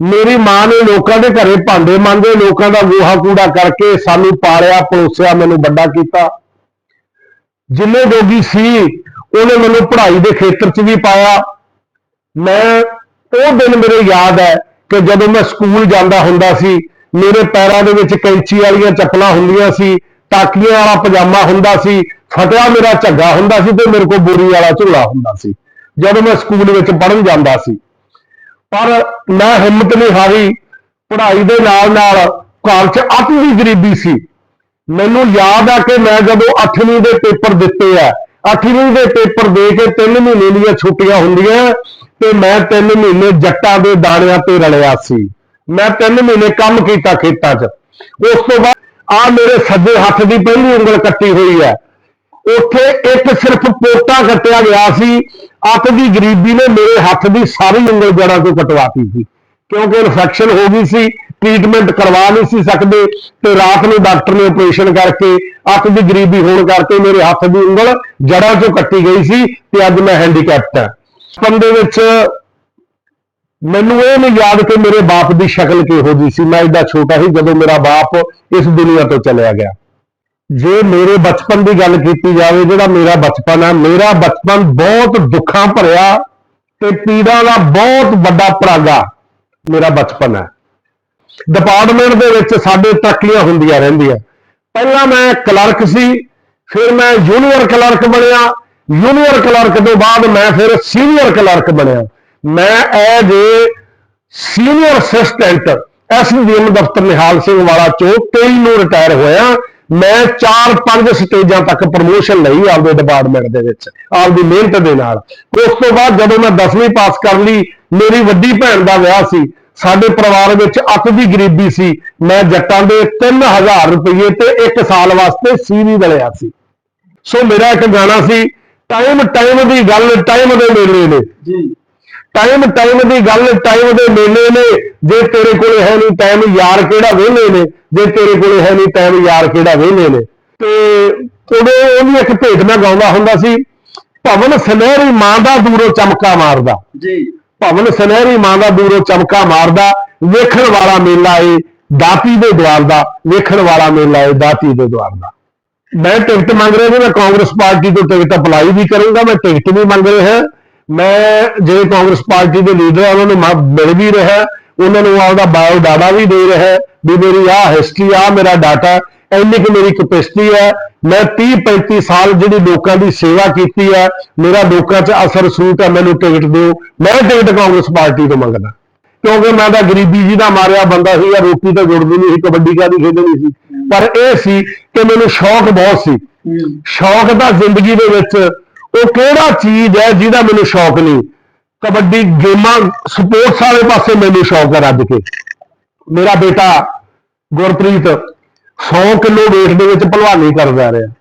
ਮੇਰੀ ਮਾਂ ਨੇ ਲੋਕਾਂ ਦੇ ਘਰੇ ਭਾਂਡੇ ਮੰਗੇ ਲੋਕਾਂ ਦਾ ਗੋਹਾ ਕੂੜਾ ਕਰਕੇ ਸਾਨੂੰ ਪਾਲਿਆ ਪਲੋਸਿਆ ਮੈਨੂੰ ਵੱਡਾ ਕੀਤਾ। ਜਿੰਨੇ ਜੋਗੀ ਸੀ, ਉਹਨੇ ਮੈਨੂੰ ਪੜ੍ਹਾਈ ਦੇ ਖੇਤਰ 'ਚ ਵੀ ਪਾਇਆ। ਮੈਂ, ਉਹ ਦਿਨ ਮੇਰੇ ਯਾਦ ਹੈ ਕਿ ਜਦੋਂ ਮੈਂ ਸਕੂਲ ਜਾਂਦਾ ਹੁੰਦਾ ਸੀ, ਮੇਰੇ ਪੈਰਾਂ ਦੇ ਵਿੱਚ ਕੈਂਚੀ ਵਾਲੀਆਂ ਚੱਪਲਾਂ ਹੁੰਦੀਆਂ ਸੀ, ਟਾਕੀਆਂ ਵਾਲਾ ਪਜਾਮਾ ਹੁੰਦਾ ਸੀ, ਫਟਿਆ ਮੇਰਾ ਝੱਗਾ ਹੁੰਦਾ ਸੀ ਤੇ ਮੇਰੇ ਕੋਲ ਬੋਰੀ ਵਾਲਾ ਝੋਲਾ ਹੁੰਦਾ ਸੀ। ਜਦੋਂ ਮੈਂ ਸਕੂਲ ਵਿੱਚ ਪੜ੍ਹਨ ਜਾਂਦਾ ਸੀ ਪਰ ਮੈਂ ਹਿੰਮਤ ਨਹੀਂ ਹਾਰੀ ਪੜ੍ਹਾਈ ਦੇ ਨਾਲ ਨਾਲ ਘਰ 'ਚ ਅਤੀ ਦੀ ਗਰੀਬੀ ਸੀ। ਮੈਨੂੰ ਯਾਦ ਆ ਕਿ ਮੈਂ ਜਦੋਂ 8ਵੀਂ ਦੇ ਪੇਪਰ ਦਿੱਤੇ ਆ 8ਵੀਂ ਦੇ ਪੇਪਰ ਦੇ ਕੇ 3 ਮਹੀਨੇ ਦੀਆਂ ਛੁੱਟੀਆਂ ਹੁੰਦੀਆਂ ਤੇ ਮੈਂ 3 ਮਹੀਨੇ ਜੱਟਾਂ ਦੇ ਦਾਣਿਆਂ ਤੇ ਰਲਿਆ ਸੀ। ਮੈਂ 3 ਮਹੀਨੇ ਕੰਮ ਕੀਤਾ ਖੇਤਾਂ 'ਚ। ਉਸ ਤੋਂ ਬਾਅਦ ਆ ਮੇਰੇ ਸੱਜੇ ਹੱਥ ਦੀ ਪਹਿਲੀ ਉਂਗਲ ਕੱਟੀ ਹੋਈ ਹੈ। ਉੱਥੇ ਇੱਕ ਸਿਰਫ ਪੋਟਾ ਕੱਟਿਆ ਗਿਆ ਸੀ। ਅੱਤ ਦੀ ਗਰੀਬੀ ਨੇ ਮੇਰੇ ਹੱਥ ਦੀ ਸਾਰੀ ਉਂਗਲ ਜੜਾਂ ਤੋਂ ਕਟਵਾਤੀ ਸੀ। ਕਿਉਂਕਿ ਇਨਫੈਕਸ਼ਨ ਹੋ ਗਈ ਸੀ ਟ੍ਰੀਟਮੈਂਟ ਕਰਵਾ ਨਹੀਂ ਸੀ ਸਕਦੇ ਤੇ ਰਾਤ ਨੂੰ ਡਾਕਟਰ ਨੇ ਆਪਰੇਸ਼ਨ ਕਰਕੇ ਅੱਤ ਦੀ ਗਰੀਬੀ ਹੋਣ ਕਰਕੇ ਮੇਰੇ ਹੱਥ ਦੀ ਉਂਗਲ ਜੜਾਂ ਤੋਂ ਕੱਟੀ ਗਈ ਸੀ ਤੇ ਅੱਜ ਮੈਂ ਹੈਂਡੀਕੈਪਟ ਹਾਂ। ਬਚਪਨ ਦੇ ਵਿੱਚ ਮੈਨੂੰ ਇਹ ਨਹੀਂ ਯਾਦ ਕਿ ਮੇਰੇ ਬਾਪ ਦੀ ਸ਼ਕਲ ਕਿਹੋ ਜਿਹੀ ਸੀ। ਮੈਂ ਏਡਾ ਛੋਟਾ ਸੀ ਜਦੋਂ ਮੇਰਾ ਬਾਪ ਇਸ ਦੁਨੀਆ ਤੋਂ ਚਲਿਆ ਗਿਆ। ਜੇ ਮੇਰੇ ਬਚਪਨ ਦੀ ਗੱਲ ਕੀਤੀ ਜਾਵੇ, ਜਿਹੜਾ ਮੇਰਾ ਬਚਪਨ ਹੈ ਮੇਰਾ ਬਚਪਨ ਬਹੁਤ ਦੁੱਖਾਂ ਭਰਿਆ ਤੇ ਪੀੜਾਂ ਦਾ ਬਹੁਤ ਵੱਡਾ ਪਰਾਗਾ ਮੇਰਾ ਬਚਪਨ ਹੈ ਡਿਪਾਰਟਮੈਂਟ ਦੇ ਵਿੱਚ ਸਾਡੇ ਤਰੱਕੀਆਂ ਹੁੰਦੀਆਂ ਰਹਿੰਦੀਆਂ। ਪਹਿਲਾਂ ਮੈਂ ਕਲਰਕ ਸੀ, ਫਿਰ ਮੈਂ ਜੂਨੀਅਰ ਕਲਰਕ ਬਣਿਆ। ਜੂਨੀਅਰ ਕਲਰਕ ਤੋਂ ਬਾਅਦ ਮੈਂ ਫਿਰ ਸੀਨੀਅਰ ਕਲਰਕ ਬਣਿਆ। ਮੈਂ as a senior assistant SDM ਦਫ਼ਤਰ ਨਿਹਾਲ ਸਿੰਘ ਵਾਲਾ ਚੋਂ 23 ਨੂੰ ਰਿਟਾਇਰ ਹੋਇਆ। ਮੈਂ 4-5 ਸਟੇਜਾਂ ਤੱਕ ਪ੍ਰਮੋਸ਼ਨ ਲਈ ਆਪਦੇ ਡਿਪਾਰਟਮੈਂਟ ਦੇ ਵਿੱਚ, ਆਪਦੀ ਮਿਹਨਤ ਦੇ ਨਾਲ। ਉਸ ਤੋਂ ਬਾਅਦ ਜਦੋਂ ਮੈਂ 10ਵੀਂ ਪਾਸ ਕਰ ਲਈ, ਮੇਰੀ ਵੱਡੀ ਭੈਣ ਦਾ ਵਿਆਹ ਸੀ, ਸਾਡੇ ਪਰਿਵਾਰ ਵਿੱਚ ਅੱਤ ਦੀ ਗਰੀਬੀ ਸੀ। ਮੈਂ ਜੱਟਾਂ ਦੇ 3000 ਰੁਪਏ ਤੇ 1 ਸਾਲ ਵਾਸਤੇ ਸੀਵੀ ਦਲਿਆ ਸੀ। ਸੋ ਮੇਰਾ ਇੱਕ ਗਾਣਾ ਸੀ ਟਾਈਮ ਟਾਈਮ ਦੀ ਗੱਲ ਟਾਈਮ ਦੇ ਮੇਲੇ ਨੇ। ਜੀ। ਟਾਈਮ ਟਾਈਮ ਦੀ ਗੱਲ ਟਾਈਮ ਦੇ ਮੇਲੇ ਨੇ। ਜੇ ਤੇਰੇ ਕੋਲੇ ਹੈ ਨਹੀਂ ਟਾਈਮ ਯਾਰ ਕਿਹੜਾ ਵਿਹਲੇ ਨੇ? ਜੇ ਤੇਰੇ ਕੋਲੇ ਹੈ ਨਹੀਂ ਟਾਈਮ ਯਾਰ ਕਿਹੜਾ ਵਿਹਲੇ ਨੇ? ਤੇ ਉਦੋਂ ਉਹਦੀ ਇੱਕ ਭੇਟ ਮੈਂ ਗਾਉਂਦਾ ਹੁੰਦਾ ਸੀ ਭਵਨ ਸੁਨਹਿਰੀ ਮਾਂ ਦਾ ਦੂਰੋਂ ਚਮਕਾ ਮਾਰਦਾ। ਜੀ। ਭਵਨ ਸੁਨਹਿਰੀ ਮਾਂ ਦਾ ਦੂਰੋਂ ਚਮਕਾ ਮਾਰਦਾ ਵੇਖਣ ਵਾਲਾ ਮੇਲਾ ਏ ਦਾਤੀ ਦੇ ਦਵਾਰ ਦਾ ਵੇਖਣ ਵਾਲਾ ਮੇਲਾ ਏ ਦਾਤੀ ਦੇ ਦਵਾਰ ਦਾ। ਮੈਂ ਟਿਕਟ ਮੰਗ ਰਿਹਾ ਜੀ ਮੈਂ ਕਾਂਗਰਸ ਪਾਰਟੀ ਤੋਂ ਟਿਕਟ ਅਪਲਾਈ ਵੀ ਕਰੂੰਗਾ ਮੈਂ ਟਿਕਟ ਵੀ ਮੰਗ ਰਿਹਾ। ਮੈਂ ਜਿਹੜੇ ਕਾਂਗਰਸ ਪਾਰਟੀ ਦੇ ਲੀਡਰ ਆ ਉਹਨਾਂ ਨੂੰ ਮੈਂ ਮਿਲ ਵੀ ਰਿਹਾ ਉਹਨਾਂ ਨੂੰ ਆਪਦਾ ਬਾਇਓ ਡਾਟਾ ਵੀ ਦੇ ਰਿਹਾ ਵੀ ਮੇਰੀ ਆਹ ਹਿਸਟਰੀ ਆ ਮੇਰਾ ਡਾਟਾ ਇੰਨੀ ਕਿ ਮੇਰੀ ਕੈਪੈਸਿਟੀ ਹੈ। ਮੈਂ 30 35 ਸਾਲ ਜਿਹੜੀ ਲੋਕਾਂ ਦੀ ਸੇਵਾ ਕੀਤੀ ਹੈ ਮੇਰਾ ਲੋਕਾਂ 'ਚ ਅਸਰ ਸੂਤ ਹੈ ਮੈਨੂੰ ਟਿਕਟ ਦਿਓ। ਮੈਂ ਟਿਕਟ ਕਾਂਗਰਸ ਪਾਰਟੀ ਤੋਂ ਮੰਗਦਾ। ਕਿਉਂਕਿ ਮੈਂ ਤਾਂ ਗਰੀਬੀ ਜੀ ਦਾ ਮਾਰਿਆ ਬੰਦਾ ਸੀ ਜਾਂ ਰੋਟੀ ਤਾਂ ਜੁੜਦੀ ਨਹੀਂ ਸੀ ਕਬੱਡੀ ਕਾਦੀ ਖੇਡਣੀ ਸੀ। ਪਰ ਇਹ ਸੀ ਕਿ ਮੈਨੂੰ ਸ਼ੌਕ ਬਹੁਤ ਸੀ। ਸ਼ੌਕ ਤਾਂ ਜ਼ਿੰਦਗੀ ਦੇ ਵਿੱਚ ਉਹ ਕਿਹੜਾ ਚੀਜ਼ ਹੈ ਜਿਹਦਾ ਮੈਨੂੰ ਸ਼ੌਕ ਨਹੀਂ? ਕਬੱਡੀ ਗੇਮਾਂ ਸਪੋਰਟਸ ਵਾਲੇ ਪਾਸੇ ਮੈਨੂੰ ਸ਼ੌਕ ਹੈ ਰੱਜ ਕੇ। ਮੇਰਾ ਬੇਟਾ ਗੁਰਪ੍ਰੀਤ 100 ਕਿਲੋ weight ਦੇ ਵਿੱਚ ਭਲਵਾਨੀ ਕਰਦਾ ਰਿਹਾ।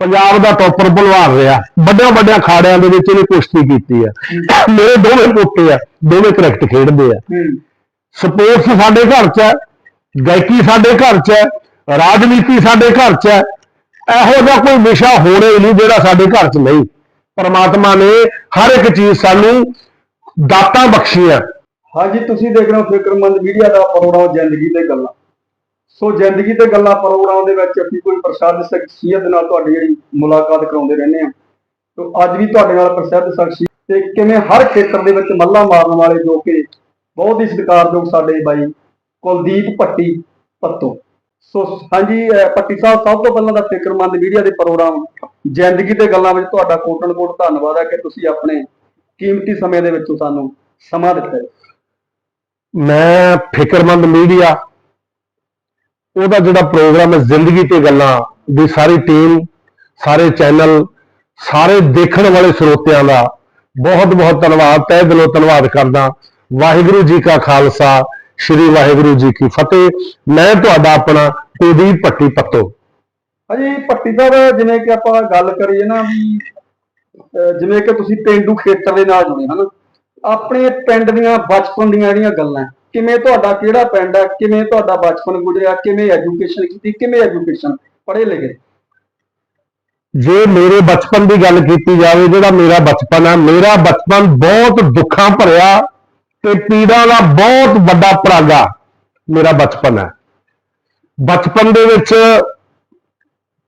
ਪੰਜਾਬ ਦਾ ਟੌਪਰ ਭਲਵਾਨ ਰਿਹਾ। ਵੱਡਿਆਂ ਵੱਡਿਆਂ ਖਾੜਿਆਂ ਦੇ ਵਿੱਚ ਇਹਨੇ ਕੁਸ਼ਤੀ ਕੀਤੀ ਹੈ ਮੇਰੇ ਦੋਵੇਂ ਪੋਤੇ ਆ ਦੋਵੇਂ ਕ੍ਰਿਕਟ ਖੇਡਦੇ ਆ। ਸਪੋਰਟਸ ਸਾਡੇ ਘਰ 'ਚ ਹੈ ਗਾਇਕੀ ਸਾਡੇ ਘਰ 'ਚ ਹੈ ਰਾਜਨੀਤੀ ਸਾਡੇ ਘਰ 'ਚ ਹੈ ਇਹੋ ਜਿਹਾ ਕੋਈ ਵਿਸ਼ਾ ਹੋਣਾ ਹੀ ਨਹੀਂ ਜਿਹੜਾ ਸਾਡੇ ਘਰ 'ਚ ਨਹੀਂ। ਪਰਮਾਤਮਾ ਨੇ ਹਰ ਇੱਕ ਚੀਜ਼ ਸਾਨੂੰ ਦਾਤਾਂ ਬਖਸ਼ੀਆਂ। ਹਾਂਜੀ, ਤੁਸੀਂ ਦੇਖ ਰਹੇ ਹੋ ਫਿਕਰਮੰਦ ਮੀਡੀਆ ਦਾ ਪ੍ਰੋਗਰਾਮ ਜ਼ਿੰਦਗੀ ਤੇ ਗੱਲਾਂ। ਸੋ ਜ਼ਿੰਦਗੀ ਤੇ ਗੱਲਾਂ ਪ੍ਰੋਗਰਾਮ ਦੇ ਵਿੱਚ ਅਸੀਂ ਕੋਈ ਪ੍ਰਸਿੱਧ ਸ਼ਖਸੀਅਤ ਨਾਲ ਤੁਹਾਡੀ ਜਿਹੜੀ ਮੁਲਾਕਾਤ ਕਰਾਉਂਦੇ ਰਹਿੰਦੇ ਆ ਸੋ ਅੱਜ ਵੀ ਤੁਹਾਡੇ ਨਾਲ ਪ੍ਰਸਿੱਧ ਸ਼ਖਸੀਅਤ ਤੇ ਕਿਵੇਂ ਹਰ ਖੇਤਰ ਦੇ ਵਿੱਚ ਮੱਲਾ ਮਾਰਨ ਵਾਲੇ ਜੋ ਕਿ ਬਹੁਤ ਹੀ ਸਤਿਕਾਰਯੋਗ ਸਾਡੇ ਬਾਈ ਕੁਲਦੀਪ ਪੱਟੀ ਪੱਤੋ। ਸੋ ਹਾਂਜੀ ਪੱਟੀ ਸਾਹਿਬ, ਸਭ ਤੋਂ ਪਹਿਲਾਂ ਤਾਂ ਫਿਕਰਮੰਦ ਮੀਡੀਆ ਦੇ ਪ੍ਰੋਗਰਾਮ ਜ਼ਿੰਦਗੀ ਤੇ ਗੱਲਾਂ ਵਿੱਚ ਤੁਹਾਡਾ ਕੋਟਨ ਕੋਟ ਧੰਨਵਾਦ ਹੈ ਕਿ ਤੁਸੀਂ ਆਪਣੇ ਕੀਮਤੀ ਸਮੇਂ ਦੇ ਵਿੱਚੋਂ ਸਾਨੂੰ ਸਮਾਂ ਦਿੱਤਾ ਮੈਂ ਫਿਕਰਮੰਦ ਮੀਡੀਆ, ਉਹਦਾ ਜਿਹੜਾ ਪ੍ਰੋਗਰਾਮ ਹੈ, ਜ਼ਿੰਦਗੀ ਤੇ ਗੱਲਾਂ ਦੀ ਸਾਰੀ ਟੀਮ ਸਾਰੇ ਚੈਨਲ ਸਾਰੇ ਦੇਖਣ ਵਾਲੇ ਸਰੋਤਿਆਂ ਦਾ ਬਹੁਤ ਬਹੁਤ ਧੰਨਵਾਦ, ਤਹਿ ਦਿਲੋਂ ਧੰਨਵਾਦ ਕਰਦਾ। ਵਾਹਿਗੁਰੂ ਜੀ ਕਾ ਖਾਲਸਾ ਸ੍ਰੀ ਵਾਹਿਗੁਰੂ ਜੀ ਕੀ ਫਤਿਹ। ਮੈਂ ਤੁਹਾਡਾ ਆਪਣਾ ਕੁਲਦੀਪ ਪੱਟੀ ਪੱਤੋ। ਹਾਂਜੀ ਪੱਟੀ ਸਾਹਿਬ ਜਿਵੇਂ ਕਿ ਆਪਾਂ ਗੱਲ ਕਰੀਏ ਨਾ ਵੀ ਜਿਵੇਂ ਕਿ ਤੁਸੀਂ ਪਿੰਡੂ ਖੇਤਰ ਦੇ ਨਾਲ ਜੁੜੇ ਹਨ ਆਪਣੇ ਪਿੰਡ ਦੀਆਂ ਬਚਪਨ ਦੀਆਂ ਜਿਹੜੀਆਂ ਗੱਲਾਂ ਕਿਵੇਂ ਤੁਹਾਡਾ ਕਿਹੜਾ ਪਿੰਡ ਹੈ ਕਿਵੇਂ ਤੁਹਾਡਾ ਬਚਪਨ ਗੁਜ਼ਰਿਆ ਕਿਵੇਂ ਐਜੂਕੇਸ਼ਨ ਕੀਤੀ ਕਿਵੇਂ ਐਜੂਕੇਸ਼ਨ ਪੜ੍ਹੇ ਲਿਖੇ? ਜੇ ਮੇਰੇ ਬਚਪਨ ਦੀ ਗੱਲ ਕੀਤੀ ਜਾਵੇ ਜਿਹੜਾ ਮੇਰਾ ਬਚਪਨ ਹੈ ਮੇਰਾ ਬਚਪਨ ਬਹੁਤ ਦੁੱਖਾਂ ਭਰਿਆ ਤੇ ਪੀੜਾ ਦਾ ਬਹੁਤ ਵੱਡਾ ਪਰਾਗਾ ਮੇਰਾ ਬਚਪਨ ਹੈ। ਬਚਪਨ ਦੇ ਵਿੱਚ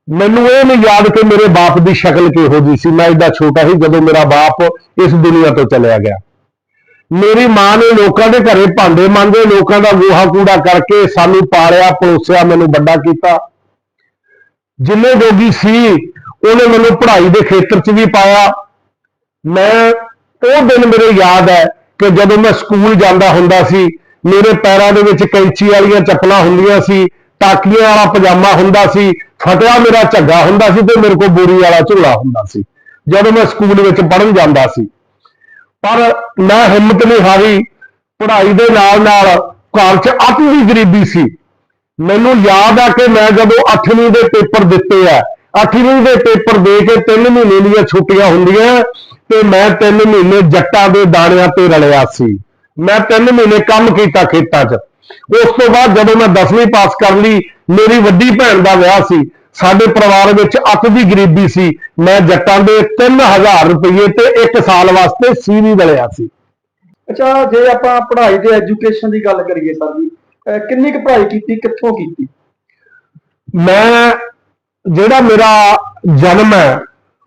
ਮੈਨੂੰ ਇਹ ਨਹੀਂ ਯਾਦ ਕਿ ਮੇਰੇ ਬਾਪ ਦੀ ਸ਼ਕਲ ਕਿਹੋ ਜੀ ਸੀ। ਮੈਂ ਏਡਾ ਛੋਟਾ ਸੀ ਜਦੋਂ ਮੇਰਾ ਬਾਪ ਇਸ ਦੁਨੀਆ ਤੋਂ ਚਲਿਆ ਗਿਆ। ਮੇਰੀ ਮਾਂ ਨੇ ਲੋਕਾਂ ਦੇ ਘਰੇ ਭਾਂਡੇ ਮੰਗੇ ਲੋਕਾਂ ਦਾ ਗੋਹਾ ਕੂੜਾ ਕਰਕੇ ਸਾਨੂੰ ਪਾਲਿਆ ਪਲੋਸਿਆ ਮੈਨੂੰ ਵੱਡਾ ਕੀਤਾ। ਜਿੰਨੇ ਜੋਗੀ ਸੀ, ਉਹਨੇ ਮੈਨੂੰ ਪੜ੍ਹਾਈ ਦੇ ਖੇਤਰ 'ਚ ਵੀ ਪਾਇਆ। ਮੈਂ ਉਹ ਦਿਨ ਮੇਰੇ ਯਾਦ ਹੈ ਕਿ ਜਦੋਂ ਮੈਂ ਸਕੂਲ ਜਾਂਦਾ ਹੁੰਦਾ ਸੀ, ਮੇਰੇ ਪੈਰਾਂ ਦੇ ਵਿੱਚ ਕੈਂਚੀ ਵਾਲੀਆਂ ਚੱਪਲਾਂ ਹੁੰਦੀਆਂ ਸੀ, ਟਾਕੀਆਂ ਵਾਲਾ ਪਜਾਮਾ ਹੁੰਦਾ ਸੀ, ਫਟਿਆ ਮੇਰਾ ਝੱਗਾ ਹੁੰਦਾ ਸੀ ਤੇ ਮੇਰੇ ਕੋਲ ਬੋਰੀ ਵਾਲਾ ਝੋਲਾ ਹੁੰਦਾ ਸੀ, ਜਦੋਂ ਮੈਂ ਸਕੂਲ ਵਿੱਚ ਪੜ੍ਹਨ ਜਾਂਦਾ ਸੀ। ਪਰ ਮੈਂ ਹਿੰਮਤ ਨਹੀਂ ਹਾਰੀ, ਪੜ੍ਹਾਈ ਦੇ ਨਾਲ ਨਾਲ ਘਰ 'ਚ ਅਤੀ ਦੀ ਗਰੀਬੀ ਸੀ। ਮੈਨੂੰ ਯਾਦ ਆ ਕਿ ਮੈਂ ਜਦੋਂ 8ਵੀਂ ਦੇ ਪੇਪਰ ਦਿੱਤੇ ਆ 8ਵੀਂ ਦੇ ਪੇਪਰ ਦੇ ਕੇ 3 ਮਹੀਨੇ ਦੀਆਂ ਛੁੱਟੀਆਂ ਹੁੰਦੀਆਂ ਤੇ ਮੈਂ 3 ਮਹੀਨੇ ਜੱਟਾਂ ਦੇ ਦਾਣਿਆਂ ਤੇ ਰਲਿਆ ਸੀ। ਮੈਂ 3 ਮਹੀਨੇ ਕੰਮ ਕੀਤਾ ਖੇਤਾਂ 'ਚ। ਉਸ ਤੋਂ ਬਾਅਦ ਜਦੋਂ ਮੈਂ 10ਵੀਂ ਪਾਸ ਕਰ ਲਈ ਮੇਰੀ ਵੱਡੀ ਭੈਣ ਦਾ ਵਿਆਹ ਸੀ। ਸਾਡੇ ਪਰਿਵਾਰ ਵਿੱਚ ਅੱਤ ਦੀ ਗਰੀਬੀ ਸੀ। ਮੈਂ ਜੱਟਾਂ ਦੇ 3000 ਰੁਪਏ ਤੇ 1 ਸਾਲ ਵਾਸਤੇ ਸੀਵੀ ਰਲਿਆ ਸੀ। ਅੱਛਾ ਜੇ ਆਪਾਂ ਪੜ੍ਹਾਈ ਤੇ ਐਜੂਕੇਸ਼ਨ ਦੀ ਗੱਲ ਕਰੀਏ ਸਰ ਜੀ ਕਿੰਨੀ ਕੁ ਪੜ੍ਹਾਈ ਕੀਤੀ ਕਿੱਥੋਂ ਕੀਤੀ? ਮੈਂ ਜਿਹੜਾ ਮੇਰਾ ਜਨਮ ਹੈ